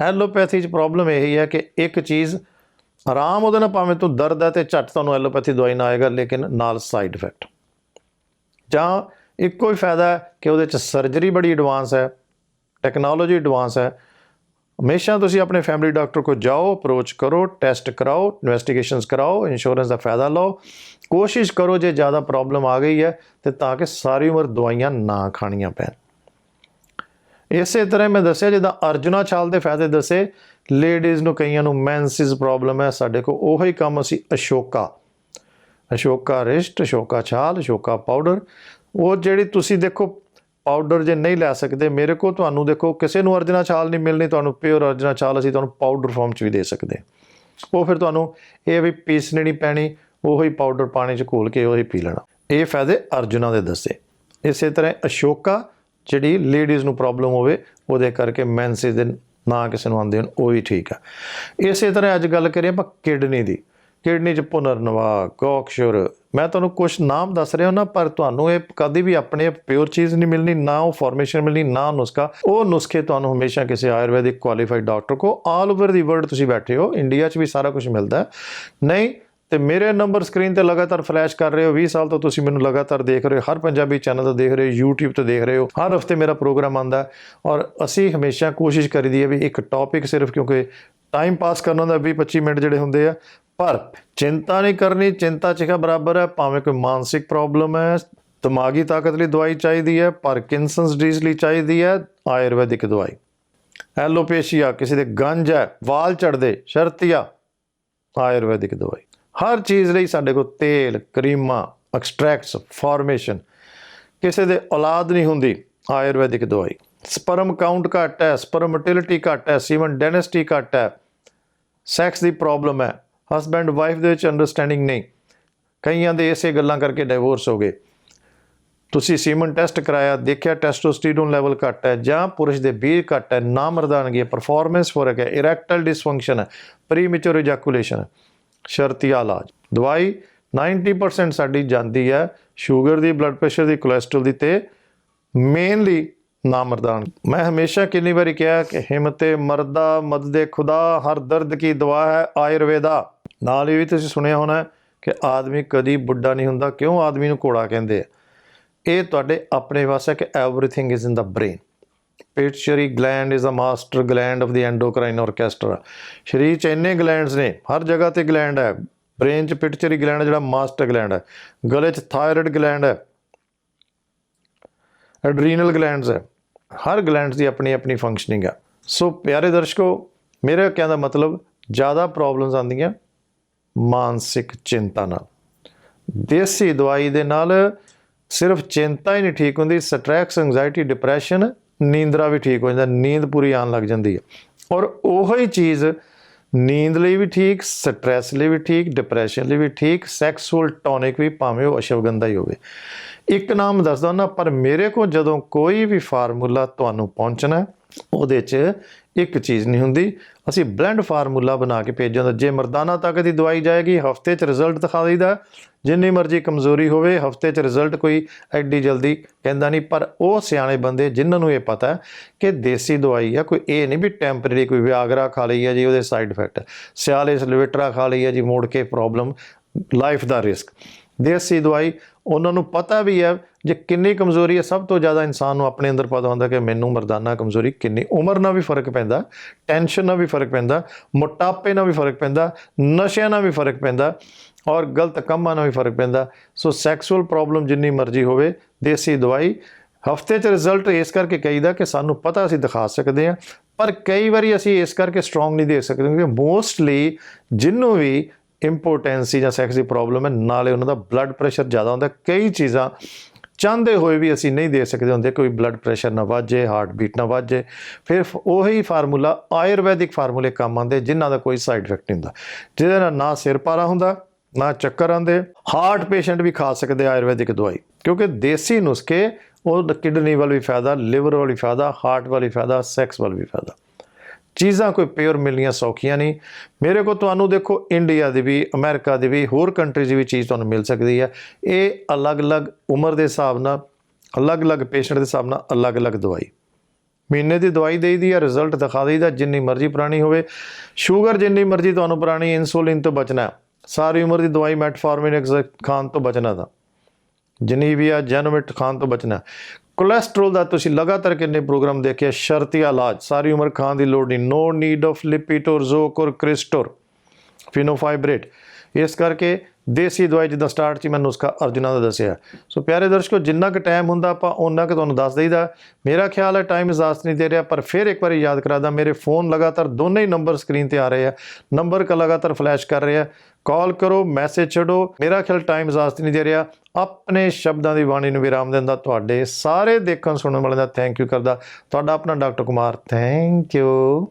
ਐਲੋਪੈਥੀ 'ਚ ਪ੍ਰੋਬਲਮ ਇਹੀ ਹੈ ਕਿ ਇੱਕ ਚੀਜ਼ ਆਰਾਮ ਉਹਦੇ ਨਾਲ ਭਾਵੇਂ ਤੂੰ ਦਰਦ ਹੈ ਤੇ ਝੱਟ ਤੁਹਾਨੂੰ ਐਲੋਪੈਥੀ ਦਵਾਈ ਨਾ ਆਏਗਾ, ਲੇਕਿਨ ਨਾਲ ਸਾਈਡ ਇਫੈਕਟ ਜਾਂ ਇੱਕੋ ਹੀ ਫਾਇਦਾ ਹੈ ਕਿ ਉਹਦੇ 'ਚ ਸਰਜਰੀ ਬੜੀ ਐਡਵਾਂਸ ਹੈ ਟੈਕਨੋਲੋਜੀ ਐਡਵਾਂਸ ਹੈ। ਹਮੇਸ਼ਾ ਤੁਸੀਂ ਆਪਣੇ ਫੈਮਿਲੀ ਡਾਕਟਰ ਕੋਲ ਜਾਓ ਅਪਰੋਚ ਕਰੋ ਟੈਸਟ ਕਰਾਓ ਇਨਵੈਸਟੀਗੇਸ਼ਨਸ ਕਰਾਓ ਇੰਸ਼ੋਰੈਂਸ ਦਾ ਫਾਇਦਾ ਲਓ। ਕੋਸ਼ਿਸ਼ ਕਰੋ ਜੇ ਜ਼ਿਆਦਾ ਪ੍ਰੋਬਲਮ ਆ ਗਈ ਹੈ, ਤੇ ਤਾਂ ਕਿ ਸਾਰੀ ਉਮਰ ਦਵਾਈਆਂ ਨਾ ਖਾਣੀਆਂ ਪੈਣ। ਇਸੇ ਤਰ੍ਹਾਂ ਮੈਂ ਦੱਸਿਆ, ਜਿੱਦਾਂ ਅਰਜੁਨਾ ਛਾਲ ਦੇ ਫਾਇਦੇ ਦੱਸੇ ਲੇਡੀਜ਼ ਨੂੰ ਕਈਆਂ ਨੂੰ ਮੈਂਸਿਸ ਪ੍ਰੋਬਲਮ ਹੈ, ਸਾਡੇ ਕੋਲ ਹੀ ਕੰਮ ਅਸੀਂ ਅਸ਼ੋਕਾ। ਅਸ਼ੋਕਾ ਰਿਸ਼ਟ ਅਸ਼ੋਕਾ ਛਾਲ, ਅਸ਼ੋਕਾ ਪਾਊਡਰ ਉਹ ਜਿਹੜੀ ਤੁਸੀਂ ਦੇਖੋ ਪਾਊਡਰ ਜੇ ਨਹੀਂ ਲੈ ਸਕਦੇ, ਮੇਰੇ ਕੋਲ ਤੁਹਾਨੂੰ ਦੇਖੋ, ਕਿਸੇ ਨੂੰ ਅਰਜਨਾ ਛਾਲ ਨਹੀਂ ਮਿਲਣੀ, ਤੁਹਾਨੂੰ ਪਿਓਰ ਅਰਜਨਾ ਛਾਲ ਅਸੀਂ ਤੁਹਾਨੂੰ ਪਾਊਡਰ ਫਾਰਮ 'ਚ ਵੀ ਦੇ ਸਕਦੇ। ਉਹ ਫਿਰ ਤੁਹਾਨੂੰ ਇਹ ਵੀ ਪੀਸਣੀ ਨਹੀਂ ਪੈਣੀ, ਉਹੀ ਪਾਊਡਰ ਪਾਣੀ 'ਚ ਘੋਲ ਕੇ ਉਹੀ ਪੀ ਲੈਣਾ। ਇਹ ਫਾਇਦੇ ਅਰਜੁਨਾ ਦੇ ਦੱਸੇ। ਇਸੇ ਤਰ੍ਹਾਂ ਅਸ਼ੋਕਾ, ਜਿਹੜੀ ਲੇਡੀਜ਼ ਨੂੰ ਪ੍ਰੋਬਲਮ ਹੋਵੇ, ਉਹਦੇ ਕਰਕੇ ਮੈਂਸਿਸ ਦੇ ਨਾ ਕਿਸੇ ਨੂੰ ਆਉਂਦੇ ਹੋਣ ਉਹ ਵੀ ਠੀਕ ਆ। ਇਸੇ ਤਰ੍ਹਾਂ ਅੱਜ ਗੱਲ ਕਰੀਏ ਆਪਾਂ ਕਿਡਨੀ ਦੀ। ਕਿਡਨੀ ਚ ਪੁਨਰਨਵਾ, ਕੋਕਸ਼ੁਰ, ਮੈਂ ਤੁਹਾਨੂੰ ਕੁਝ ਨਾਮ ਦੱਸ ਰਿਹਾ ਹਾਂ ਪਰ ਤੁਹਾਨੂੰ ਇਹ ਕਦੀ ਵੀ ਆਪਣੇ ਪਿਓਰ ਚੀਜ਼ ਨਹੀਂ ਮਿਲਣੀ, ਨਾ ਉਹ ਫਾਰਮੇਸ਼ਨ ਮਿਲਣੀ, ਨਾ ਨੁਸਖਾ। ਉਹ ਨੁਸਖੇ ਤੁਹਾਨੂੰ ਹਮੇਸ਼ਾ ਕਿਸੇ ਆਯੁਰਵੈਦਿਕ ਕੁਆਲੀਫਾਈਡ ਡਾਕਟਰ ਕੋ ਆਲ ਓਵਰ ਦੀ ਵਰਲਡ ਤੁਸੀਂ ਬੈਠੇ ਹੋ। ਇੰਡੀਆ 'ਚ ਵੀ ਸਾਰਾ ਕੁਝ ਮਿਲਦਾ ਨਹੀਂ ਤੇ ਮੇਰੇ ਨੰਬਰ ਸਕਰੀਨ ਤੇ ਲਗਾਤਾਰ ਫਲੈਸ਼ ਕਰ ਰਹੇ ਹੋ। 20 ਸਾਲ ਤੋਂ ਤੁਸੀਂ ਮੈਨੂੰ ਲਗਾਤਾਰ ਦੇਖ ਰਹੇ ਹੋ। ਹਰ ਪੰਜਾਬੀ ਚੈਨਲ ਤੇ ਦੇਖ ਰਹੇ ਹੋ, YouTube ਤੇ ਦੇਖ ਰਹੇ ਹੋ। ਹਰ ਹਫ਼ਤੇ ਮੇਰਾ ਪ੍ਰੋਗਰਾਮ ਆਂਦਾ ਔਰ ਅਸੀਂ ਹਮੇਸ਼ਾ ਕੋਸ਼ਿਸ਼ ਕਰੀਦੀ ਹੈ ਵੀ ਇੱਕ ਟੌਪਿਕ ਸਿਰਫ ਕਿਉਂਕਿ ਟਾਈਮ ਪਾਸ ਕਰਨ ਦਾ 20 25 ਮਿੰਟ ਜਿਹੜੇ ਹੁੰਦੇ ਆ, ਪਰ ਚਿੰਤਾ ਨਹੀਂ ਕਰਨੀ, ਚਿੰਤਾ ਚਿਕਾ ਬਰਾਬਰ ਹੈ? ਭਾਵੇਂ ਕੋਈ ਮਾਨਸਿਕ ਪ੍ਰੋਬਲਮ ਹੈ, ਦਿਮਾਗੀ ਤਾਕਤ ਲਈ ਦਵਾਈ ਚਾਹੀਦੀ ਹੈ ਪਾਰਕਿੰਸਨਸ ਡਿਜ਼ੀਜ਼ ਲਈ ਚਾਹੀਦੀ ਹੈ, ਆਯੁਰਵੈਦਿਕ ਦਵਾਈ। ਐਲੋਪੇਸ਼ੀਆ, ਕਿਸੇ ਦੇ ਗੰਜ ਹੈ, ਵਾਲ ਝੜਦੇ, ਸ਼ਰਤੀਆ, ਆਯੁਰਵੈਦਿਕ ਦਵਾਈ। ਹਰ ਚੀਜ਼ ਲਈ ਸਾਡੇ ਕੋਲ ਤੇਲ, ਕਰੀਮਾਂ ਐਕਸਟ੍ਰੈਕਟਸ ਫਾਰਮੇਸ਼ਨ ਕਿਸੇ ਦੇ ਔਲਾਦ ਨਹੀਂ ਹੁੰਦੀ ਆਯੁਰਵੈਦਿਕ ਦਵਾਈ। ਸਪਰਮ ਕਾਊਂਟ ਘੱਟ ਹੈ ਸਪਰਮ ਮੋਟਿਲਿਟੀ ਘੱਟ ਹੈ ਸੀਮਨ ਡੈਨਿਸਟੀ ਘੱਟ ਹੈ। ਸੈਕਸ ਦੀ ਪ੍ਰੋਬਲਮ ਹੈ। ਹਸਬੈਂਡ ਵਾਈਫ ਦੇ ਵਿੱਚ ਅੰਡਰਸਟੈਂਡਿੰਗ ਨਹੀਂ। ਕਈਆਂ ਦੇ ਇਸੇ ਗੱਲਾਂ ਕਰਕੇ ਡਿਵੋਰਸ ਹੋ ਗਏ। ਤੁਸੀਂ ਸੀਮਨ ਟੈਸਟ ਕਰਾਇਆ, ਦੇਖਿਆ ਟੈਸਟੋਸਟੀਰੋਨ ਲੈਵਲ ਘੱਟ ਹੈ ਜਾਂ ਪੁਰਸ਼ ਦੇ ਬੀਜ ਘੱਟ ਹੈ ਨਾ ਮਰਦਾਨਗੀ ਹੈ ਪਰਫਾਰਮੈਂਸ ਫ਼ਰਕ ਹੈ ਇਰੈਕਟਲ ਡਿਸਫੰਕਸ਼ਨ ਹੈ ਪ੍ਰੀਮੈਚੁਰ ਇਜੈਕੂਲੇਸ਼ਨ ਹੈ। ਸ਼ਰਤੀਆ ਇਲਾਜ। ਦਵਾਈ 90% ਸਾਡੀ ਜਾਂਦੀ ਹੈ ਸ਼ੂਗਰ ਦੀ ਬਲੱਡ ਪ੍ਰੈਸ਼ਰ ਦੀ ਕੋਲੇਸਟ੍ਰੋਲ ਦੀ ਤੇ ਮੇਨਲੀ ਨਾਮਰਦਾਨ। ਮੈਂ ਹਮੇਸ਼ਾ ਕਿੰਨੀ ਵਾਰੀ ਕਿਹਾ ਕਿ ਹਿੰਮਤੇ ਮਰਦਾ ਮਦਦੇ ਖੁਦਾ, ਹਰ ਦਰਦ ਕੀ ਦਵਾ ਹੈ ਆਯੁਰਵੇਦਾ। ਨਾਲ ਹੀ ਵੀ ਤੁਸੀਂ ਸੁਣਿਆ ਹੋਣਾ ਕਿ ਆਦਮੀ ਕਦੀ ਬੁੱਢਾ ਨਹੀਂ ਹੁੰਦਾ, ਕਿਉਂ ਆਦਮੀ ਨੂੰ ਘੋੜਾ ਕਹਿੰਦੇ ਆ? ਇਹ ਤੁਹਾਡੇ ਆਪਣੇ ਵਾਸਤੇ ਕਿ everything is in the brain pituitary gland is a master gland of the endocrine orchestra ਸਰੀਰ 'ਚ ਇੰਨੇ ਗਲੈਂਡਸ ਨੇ, ਹਰ ਜਗ੍ਹਾ ਤੇ ਗਲੈਂਡ ਹੈ। ਬ੍ਰੇਨ 'ਚ ਪਿਟਿਊਟਰੀ ਗਲੈਂਡ ਜਿਹੜਾ ਮਾਸਟਰ ਗਲੈਂਡ ਹੈ। ਗਲੇ 'ਚ ਥਾਇਰਾਇਡ ਗਲੈਂਡ ਹੈ। ਐਡਰੀਨਲ ਗਲੈਂਡਸ ਹੈ। ਹਰ ਗਲੈਂਡਸ ਦੀ ਆਪਣੀ ਆਪਣੀ ਫੰਕਸ਼ਨਿੰਗ ਹੈ। ਸੋ ਪਿਆਰੇ ਦਰਸ਼ਕੋ, ਮੇਰੇ ਕਹਿਣ ਦਾ ਮਤਲਬ ਜ਼ਿਆਦਾ ਪ੍ਰੋਬਲਮਸ ਆਉਂਦੀਆਂ ਮਾਨਸਿਕ ਚਿੰਤਾ ਨਾਲ। ਦੇਸੀ ਦਵਾਈ ਦੇ ਨਾਲ ਸਿਰਫ ਚਿੰਤਾ ਹੀ ਨਹੀਂ ਠੀਕ ਹੁੰਦੀ ਸਟ੍ਰੈਸ ਐਂਜ਼ਾਇਟੀ ਡਿਪਰੈਸ਼ਨ ਨੀਂਦਰਾ ਵੀ ਠੀਕ ਹੋ ਜਾਂਦਾ, ਨੀਂਦ ਪੂਰੀ ਆਉਣ ਲੱਗ ਜਾਂਦੀ ਹੈ। ਔਰ ਉਹੋ ਹੀ ਚੀਜ਼, ਨੀਂਦ ਲਈ ਵੀ ਠੀਕ ਸਟ੍ਰੈਸ ਲਈ ਵੀ ਠੀਕ ਡਿਪਰੈਸ਼ਨ ਲਈ ਵੀ ਠੀਕ ਸੈਕਸੁਅਲ ਟੌਨਿਕ ਵੀ ਭਾਵੇਂ ਉਹ ਅਸ਼ਵਗੰਧਾ ਹੀ ਹੋਵੇ। ਇੱਕ ਨਾਮ ਦੱਸਦਾ ਨਾ ਪਰ ਮੇਰੇ ਕੋਲ ਜਦੋਂ ਕੋਈ ਵੀ ਫਾਰਮੂਲਾ ਤੁਹਾਨੂੰ ਪਹੁੰਚਣਾ ਉਹਦੇ 'ਚ ਇੱਕ ਚੀਜ਼ ਨਹੀਂ ਹੁੰਦੀ। ਅਸੀਂ ਬਲੈਂਡ ਫਾਰਮੂਲਾ ਬਣਾ ਕੇ ਭੇਜਾਂ ਦਾ ਜੇ ਮਰਦਾਨਾ ਤਾਕਤ ਦੀ ਦਵਾਈ ਜਾਏਗੀ, ਹਫ਼ਤੇ 'ਚ ਰਿਜ਼ਲਟ ਦਿਖਾ ਦਈਦਾ। ਜਿੰਨੀ ਮਰਜ਼ੀ ਕਮਜ਼ੋਰੀ ਹੋਵੇ, ਹਫ਼ਤੇ 'ਚ ਰਿਜ਼ਲਟ ਕੋਈ ਐਡੀ ਜਲਦੀ ਕਹਿੰਦਾ ਨਹੀਂ। ਪਰ ਉਹ ਸਿਆਣੇ ਬੰਦੇ ਜਿਨ੍ਹਾਂ ਨੂੰ ਇਹ ਪਤਾ ਕਿ ਦੇਸੀ ਦਵਾਈ ਆ, ਕੋਈ ਇਹ ਨਹੀਂ ਵੀ ਟੈਂਪਰੇਰੀ ਕੋਈ ਵਿਆਗਰਾ ਖਾ ਲਈ ਹੈ ਜੀ, ਉਹਦੇ ਸਾਈਡ ਇਫੈਕਟ ਸਿਆਲੇ ਲਿਵਿਟਰਾ ਖਾ ਲਈ ਆ ਜੀ, ਮੋੜ ਕੇ ਪ੍ਰੋਬਲਮ ਲਾਈਫ ਦਾ ਰਿਸਕ ਦੇਸੀ ਦਵਾਈ, ਉਹਨਾਂ ਨੂੰ ਪਤਾ ਵੀ ਹੈ ਜੇ ਕਿੰਨੀ ਕਮਜ਼ੋਰੀ ਹੈ, ਸਭ ਤੋਂ ਜ਼ਿਆਦਾ ਇਨਸਾਨ ਨੂੰ ਆਪਣੇ ਅੰਦਰ ਪਤਾ ਹੁੰਦਾ ਕਿ ਮੈਨੂੰ ਮਰਦਾਨਾ ਕਮਜ਼ੋਰੀ ਕਿੰਨੀ, ਉਮਰ ਨਾਲ ਵੀ ਫ਼ਰਕ ਪੈਂਦਾ, ਟੈਨਸ਼ਨ ਨਾਲ ਵੀ ਫ਼ਰਕ ਪੈਂਦਾ, ਮੋਟਾਪੇ ਨਾਲ ਵੀ ਫ਼ਰਕ ਪੈਂਦਾ, ਨਸ਼ਿਆਂ ਨਾਲ ਵੀ ਫ਼ਰਕ ਪੈਂਦਾ ਔਰ ਗਲਤ ਕੰਮਾਂ ਨਾਲ ਵੀ ਫ਼ਰਕ ਪੈਂਦਾ। ਸੋ ਸੈਕਸੁਅਲ ਪ੍ਰੋਬਲਮ ਜਿੰਨੀ ਮਰਜ਼ੀ ਹੋਵੇ, ਦੇਸੀ ਦਵਾਈ, ਹਫ਼ਤੇ 'ਚ ਰਿਜ਼ਲਟ ਇਸ ਕਰਕੇ ਕਹੀਦਾ ਕਿ ਸਾਨੂੰ ਪਤਾ ਅਸੀਂ ਦਿਖਾ ਸਕਦੇ ਹਾਂ, ਪਰ ਕਈ ਵਾਰੀ ਅਸੀਂ ਇਸ ਕਰਕੇ ਸਟਰੋਂਗ ਨਹੀਂ ਦੇ ਸਕਦੇ ਕਿਉਂਕਿ ਮੋਸਟਲੀ ਜਿਹਨੂੰ ਵੀ ਇੰਪੋਟੈਂਸੀ ਜਾਂ ਸੈਕਸ ਦੀ ਪ੍ਰੋਬਲਮ ਹੈ, ਨਾਲੇ ਉਹਨਾਂ ਦਾ ਬਲੱਡ ਪ੍ਰੈਸ਼ਰ ਜ਼ਿਆਦਾ ਹੁੰਦਾ ਕਈ ਚੀਜ਼ਾਂ ਚਾਹੁੰਦੇ ਹੋਏ ਵੀ ਅਸੀਂ ਨਹੀਂ ਦੇ ਸਕਦੇ ਹੁੰਦੇ, ਕੋਈ ਬਲੱਡ ਪ੍ਰੈਸ਼ਰ ਨਾ ਵਾਜੇ ਹਾਰਟ ਬੀਟ ਨਾ ਵਾਜੇ ਫਿਰ ਉਹੀ ਫਾਰਮੂਲਾ ਆਯੁਰਵੈਦਿਕ ਫਾਰਮੂਲੇ ਕੰਮ ਆਉਂਦੇ, ਜਿਨ੍ਹਾਂ ਦਾ ਕੋਈ ਸਾਈਡ ਇਫੈਕਟ ਨਹੀਂ ਹੁੰਦਾ। ਜਿਹਦੇ ਨਾਲ ਨਾ ਸਿਰ ਪਾਰਾ ਹੁੰਦਾ, ਨਾ ਚੱਕਰ ਆਉਂਦੇ ਹਾਰਟ ਪੇਸ਼ੈਂਟ ਵੀ ਖਾ ਸਕਦੇ ਆਯੁਰਵੈਦਿਕ ਦਵਾਈ। ਕਿਉਂਕਿ ਦੇਸੀ ਨੁਸਖੇ, ਉਹ ਕਿਡਨੀ ਵੱਲ ਵੀ ਫਾਇਦਾ ਲਿਵਰ ਵੱਲ ਵੀ ਫਾਇਦਾ ਹਾਰਟ ਵੱਲ ਵੀ ਫਾਇਦਾ ਸੈਕਸ ਵੱਲ ਵੀ ਫਾਇਦਾ। ਚੀਜ਼ਾਂ ਕੋਈ ਪਿਓਰ ਮਿਲਣੀਆਂ ਸੌਖੀਆਂ ਨਹੀਂ। ਮੇਰੇ ਕੋਲ ਤੁਹਾਨੂੰ ਦੇਖੋ ਇੰਡੀਆ ਦੀ ਵੀ ਅਮਰੀਕਾ ਦੀ ਵੀ, ਹੋਰ ਕੰਟਰੀਜ਼ ਦੀ ਵੀ ਚੀਜ਼ ਤੁਹਾਨੂੰ ਮਿਲ ਸਕਦੀ ਹੈ। ਇਹ ਅਲੱਗ-ਅਲੱਗ ਉਮਰ ਦੇ ਹਿਸਾਬ ਨਾਲ, ਅਲੱਗ-ਅਲੱਗ ਪੇਸ਼ੈਂਟ ਦੇ ਹਿਸਾਬ ਨਾਲ ਅਲੱਗ-ਅਲੱਗ ਦਵਾਈ। ਮਹੀਨੇ ਦੀ ਦਵਾਈ ਦੇਈਦੀ ਆ ਰਿਜ਼ਲਟ ਦਿਖਾ ਦੇਈਦਾ ਜਿੰਨੀ ਮਰਜ਼ੀ ਪੁਰਾਣੀ ਹੋਵੇ। ਸ਼ੂਗਰ ਜਿੰਨੀ ਮਰਜ਼ੀ ਤੁਹਾਨੂੰ ਪੁਰਾਣੀ ਇਨਸੂਲਿਨ ਤੋਂ ਬਚਣਾ ਸਾਰੀ ਉਮਰ ਦੀ ਦਵਾਈ ਮੈਟਫਾਰਮਿਨ ਖਾਣ ਤੋਂ ਬਚਣਾ ਦਾ। ਜਿੰਨੀ ਵੀ ਆ ਜੈਨੋਮਿਟ ਖਾਣ ਤੋਂ ਬਚਣਾ ਕੋਲੇਸਟ੍ਰੋਲ ਦਾ ਤੁਸੀਂ ਲਗਾਤਾਰ ਕਿੰਨੇ ਪ੍ਰੋਗਰਾਮ ਦੇਖਿਆ? ਸ਼ਰਤੀ ਇਲਾਜ। ਸਾਰੀ ਉਮਰ ਖਾਣ ਦੀ ਲੋੜ ਨਹੀਂ। ਨੋ ਨੀਡ ਆਫ ਲਿਪਿਟੋਰ ਜ਼ੋਕ ਔਰ ਕ੍ਰਿਸਟੋਰ ਫਿਨੋਫਾਈਬਰੇਟ ਇਸ ਕਰਕੇ ਦੇਸੀ ਦਵਾਈ ਜਿੱਦਾਂ ਸਟਾਰਟ 'ਚ ਮੈਂ ਨੁਸਖਾ ਅਰਜੁਨਾ ਦਾ ਦੱਸਿਆ ਸੋ ਪਿਆਰੇ ਦਰਸ਼ਕੋ, ਜਿੰਨਾ ਕੁ ਟਾਈਮ ਹੁੰਦਾ ਆਪਾਂ ਉਹਨਾਂ ਕੁ ਤੁਹਾਨੂੰ ਦੱਸ ਦਈਦਾ। ਮੇਰਾ ਖਿਆਲ ਹੈ ਟਾਈਮ ਇਜਾਜ਼ਤ ਨਹੀਂ ਦੇ ਰਿਹਾ, ਪਰ ਫਿਰ ਇੱਕ ਵਾਰੀ ਯਾਦ ਕਰਾ ਦਾਂ ਮੇਰੇ ਫੋਨ ਲਗਾਤਾਰ ਦੋਨੇ ਹੀ ਨੰਬਰ ਸਕਰੀਨ ਤੇ ਆ ਰਹੇ ਆ। ਨੰਬਰ ਕ ਲਗਾਤਾਰ ਫਲੈਸ਼ ਕਰ ਰਿਹਾ ਕਾਲ ਕਰੋ, ਮੈਸੇਜ ਛੱਡੋ। ਮੇਰਾ ਖਿਆਲ ਟਾਈਮ ਇਜਾਜ਼ਤ ਨਹੀਂ ਦੇ ਰਿਹਾ। ਆਪਣੇ ਸ਼ਬਦਾਂ ਦੀ ਬਾਣੀ ਨੂੰ ਵਿਰਾਮ ਦਿੰਦਾ ਤੁਹਾਡੇ ਸਾਰੇ ਦੇਖਣ ਸੁਣਨ ਵਾਲਿਆਂ ਦਾ ਥੈਂਕ ਯੂ ਕਰਦਾ। ਤੁਹਾਡਾ ਆਪਣਾ ਡਾਕਟਰ ਕੁਮਾਰ ਥੈਂਕ ਯੂ